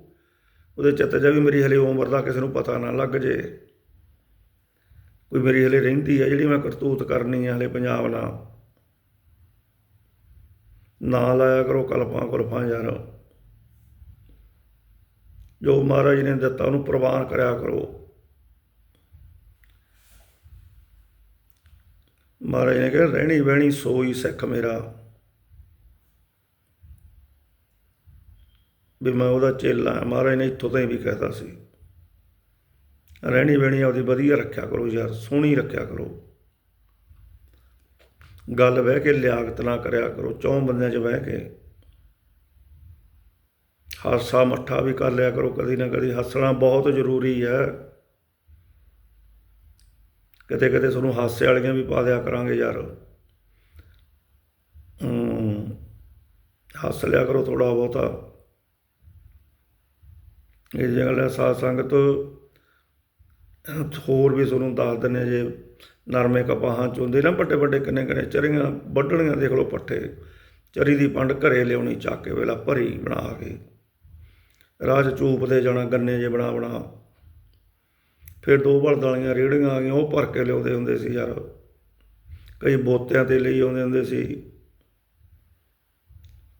ਉਹਦੇ ਚਿੱਤ ਜਾ ਵੀ ਮੇਰੀ ਹਲੇ ਉਮਰ ਦਾ ਕਿਸੇ ਨੂੰ ਪਤਾ ਨਾ ਲੱਗ ਜੇ। ਕੋਈ ਮੇਰੀ ਹਲੇ ਰਹਿੰਦੀ ਆ ਜਿਹੜੀ ਮੈਂ ਕਰਤੂਤ ਕਰਨੀ ਆ ਹਲੇ ਪੰਜਾਬ ਨਾਲ। ਨਾ ਲਾਇਆ ਕਰੋ ਕਲਪਾਂ ਕੁਲਫਾਂ ਯਾਰ। ਜੋ ਮਹਾਰਾਜ ਨੇ ਦਿੱਤਾ ਉਹਨੂੰ ਪ੍ਰਵਾਨ ਕਰਿਆ ਕਰੋ। ਮਹਾਰਾਜ ਨੇ ਕਿਹਾ, ਰਹਿਣੀ ਬਹਿਣੀ ਸੋਈ ਸਿੱਖ ਮੇਰਾ। ਵੀ ਮੈਂ ਉਹਦਾ ਚੇਲਾ ਮਹਾਰਾਜ ਨੇ ਇੱਥੋਂ ਤਾਈਂ ਵੀ ਕਹਿਤਾ ਸੀ, ਰਹਿਣੀ ਬਹਿਣੀ ਆਪਦੀ ਵਧੀਆ ਰੱਖਿਆ ਕਰੋ ਯਾਰ, ਸੋਹਣੀ ਰੱਖਿਆ ਕਰੋ। ਗੱਲ ਬਹਿ ਕੇ ਲਿਆਕਤ ਨਾ ਕਰਿਆ ਕਰੋ, ਚੌਂ ਬੰਦਿਆਂ 'ਚ ਬਹਿ ਕੇ। ਹਾਸਾ ਮੱਠਾ ਵੀ ਕਰ ਲਿਆ ਕਰੋ, ਕਦੀ ਨਾ ਕਦੀ ਹੱਸਣਾ ਬਹੁਤ ਜ਼ਰੂਰੀ ਹੈ। ਕਿਤੇ ਕਿਤੇ ਤੁਹਾਨੂੰ ਹਾਸੇ ਵਾਲੀਆਂ ਵੀ ਪਾ ਦਿਆ ਕਰਾਂਗੇ ਯਾਰ। ਹੱਸ ਲਿਆ ਕਰੋ ਥੋੜਾ ਬਹੁਤਾ। ਇਹ ਜਗ੍ਹਾ ਲੈ ਸਾਧ ਸੰਗਤ ਹੋਰ ਵੀ ਤੁਹਾਨੂੰ ਦੱਸ ਦਿੰਦੇ ਜੇ ਨਰਮੇ ਕਪਾਹਾਂ ਚੋਂਦੇ ਨਾ ਵੱਡੇ ਵੱਡੇ ਕਿੰਨੇ ਕਿੰਨੇ ਚਰੀਆਂ ਵੱਢਣੀਆਂ ਦੇਖ ਲਓ ਪੱਠੇ। ਚਰੀ ਦੀ ਪੰਡ ਘਰੇ ਲਿਆਉਣੀ, ਚੱਕ ਕੇ ਵੇਲਾ ਭਰੀ ਬਣਾ ਕੇ। ਰਾਜ ਚੂਪਦੇ ਜਾਣਾ, ਗੰਨੇ ਜੇ ਬਣਾ ਬਣਾ ਫਿਰ ਦੋ ਬਲਦ ਵਾਲੀਆਂ ਰੇੜੀਆਂ ਆ ਗਈਆਂ, ਉਹ ਭਰ ਕੇ ਲਿਆਉਂਦੇ ਹੁੰਦੇ ਸੀ ਯਾਰ। ਕਈ ਬੋਤਿਆਂ ਤੇ ਲਈ ਆਉਂਦੇ ਹੁੰਦੇ ਸੀ।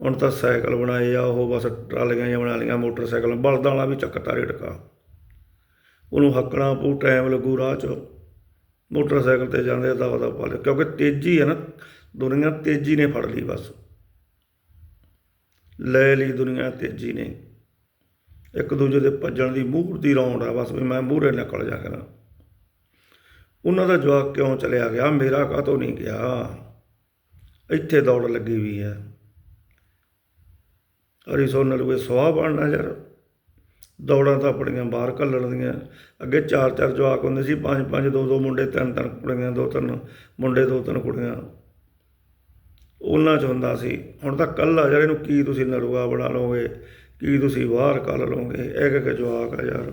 ਹੁਣ ਤਾਂ ਸਾਈਕਲ ਬਣਾਏ ਆ, ਉਹ ਬਸ ਟਰਾਲੀਆਂ ਜਿਹੀਆਂ ਬਣਾ ਲਈਆਂ, ਮੋਟਰਸਾਈਕਲ ਬਲਦਾਂ ਵਾਲਾ ਵੀ ਚੱਕਤਾ ਰੇੜਕਾ। ਉਹਨੂੰ ਹੱਕਣਾ ਪਊ, ਟਾਈਮ ਲੱਗੂ ਰਾਹ 'ਚ। ਮੋਟਰਸਾਈਕਲ ਤੇ ਜਾਂਦੇ ਆ ਦਵਾ ਪਾ ਲਿਆ। ਕਿਉਂਕਿ ਤੇਜ਼ੀ ਹੈ ਨਾ, ਦੁਨੀਆ ਤੇਜ਼ੀ ਨੇ ਫੜ ਲਈ ਬਸ। ਲੈ ਲਈ ਦੁਨੀਆ, ਤੇਜ਼ੀ ਨੇ। ਇੱਕ ਦੂਜੇ ਦੇ ਭੱਜਣ ਦੀ ਮੂਹਰ ਦੀ ਰੌਂਡ ਆ, ਬਸ ਵੀ ਮੈਂ ਮੂਹਰੇ ਨਿਕਲ ਜਾ ਕਰਾਂ। ਉਹਨਾਂ ਦਾ ਜਵਾਬ ਕਿਉਂ ਚਲਿਆ ਗਿਆ? ਮੇਰਾ ਕਾਹਤੋਂ ਨਹੀਂ ਗਿਆ? ਇੱਥੇ ਦੌੜ ਲੱਗੀ ਵੀ ਹੈ। ਹਰੀ ਸੋ ਨਲੂਏ ਸਵਾਹ ਬਣਨਾ ਯਾਰ। ਦੌੜਾਂ ਤਾਂ ਆਪਣੀਆਂ ਬਾਹਰ ਕੱਲਣ ਦੀਆਂ। ਅੱਗੇ ਚਾਰ ਚਾਰ ਜਵਾਕ ਹੁੰਦੇ ਸੀ, ਪੰਜ ਪੰਜ, ਦੋ ਦੋ ਮੁੰਡੇ, ਤਿੰਨ ਤਿੰਨ ਕੁੜੀਆਂ, ਦੋ ਤਿੰਨ ਮੁੰਡੇ, ਦੋ ਤਿੰਨ ਕੁੜੀਆਂ। ਉਹਨਾਂ 'ਚ ਹੁੰਦਾ ਸੀ, ਹੁਣ ਤਾਂ ਕੱਲਾ ਯਾਰ, ਇਹਨੂੰ ਕੀ ਤੁਸੀਂ ਨਲੂਆ ਬਣਾ ਲਓਗੇ? ਕੀ ਤੁਸੀਂ ਬਾਹਰ ਕੱਲ ਲਓਗੇ? ਇੱਕ ਇੱਕ ਜਵਾਕ ਆ ਯਾਰ।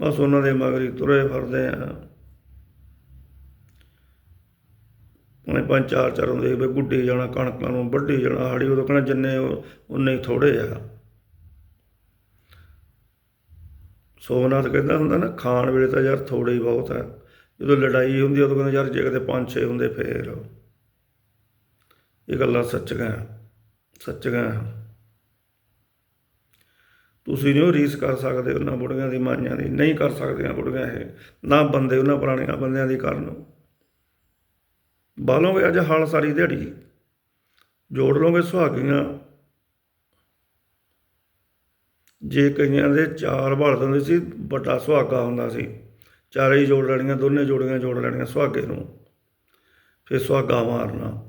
ਬਸ ਉਹਨਾਂ ਦੇ ਮਗਰ ਹੀ ਤੁਰੇ ਫਿਰਦੇ ਆ। ਉਹਨੇ ਪੰਜ ਚਾਰ ਚਾਰ ਹੁੰਦੇ ਵੀ ਗੁੱਡੀ ਜਾਣਾ, ਕਣਕਾਂ ਨੂੰ ਵੱਢੀ ਜਾਣਾ, ਹਾੜੀ ਉਦੋਂ ਕਹਿੰਦਾ ਜਿੰਨੇ ਉਨੇ ਹੀ ਥੋੜੇ ਆ। ਸੋਮਨਾਥ ਕਹਿੰਦਾ ਹੁੰਦਾ ਨਾ, ਖਾਣ ਵੇਲੇ ਤਾਂ ਯਾਰ ਥੋੜੇ ਹੀ ਬਹੁਤ ਹੈ ਜਦੋਂ ਲੜਾਈ ਹੁੰਦੀ ਉਦੋਂ ਕਹਿੰਦਾ ਯਾਰ ਜੇ ਕਿਤੇ ਪੰਜ ਛੇ ਹੁੰਦੇ ਫੇਰ। ਇਹ ਗੱਲਾਂ ਸੱਚੀਆਂ ਸੱਚੀਆਂ ਤੁਸੀਂ ਨਹੀਂ ਉਹ ਰੀਸ ਕਰ ਸਕਦੇ ਉਹਨਾਂ ਬੁੜੀਆਂ ਦੀ, ਮਾਈਆਂ ਦੀ। ਨਹੀਂ ਕਰ ਸਕਦੀਆਂ ਬੁੜੀਆਂ ਇਹ। ਨਾ ਬੰਦੇ ਉਹਨਾਂ ਪੁਰਾਣੀਆਂ ਬੰਦਿਆਂ ਦੀ ਕਰਨ ਬਾਲੋਗੇ ਅੱਜ ਹਾਲ ਸਾਰੀ ਦਿਹਾੜੀ। ਜੋੜ ਲਓਗੇ ਸੁਹਾਗੀਆਂ। ਜੇ ਕਈਆਂ ਦੇ ਚਾਰ ਬਲ ਦਿੰਦੇ ਸੀ, ਵੱਡਾ ਸੁਹਾਗਾ ਹੁੰਦਾ ਸੀ। ਚਾਰੇ ਹੀ ਜੋੜ ਲੈਣੀਆਂ, ਦੋਨੇ ਜੋੜੀਆਂ ਜੋੜ ਲੈਣੀਆਂ ਸੁਹਾਗੇ ਨੂੰ। ਫਿਰ ਸੁਹਾਗਾ ਮਾਰਨਾ।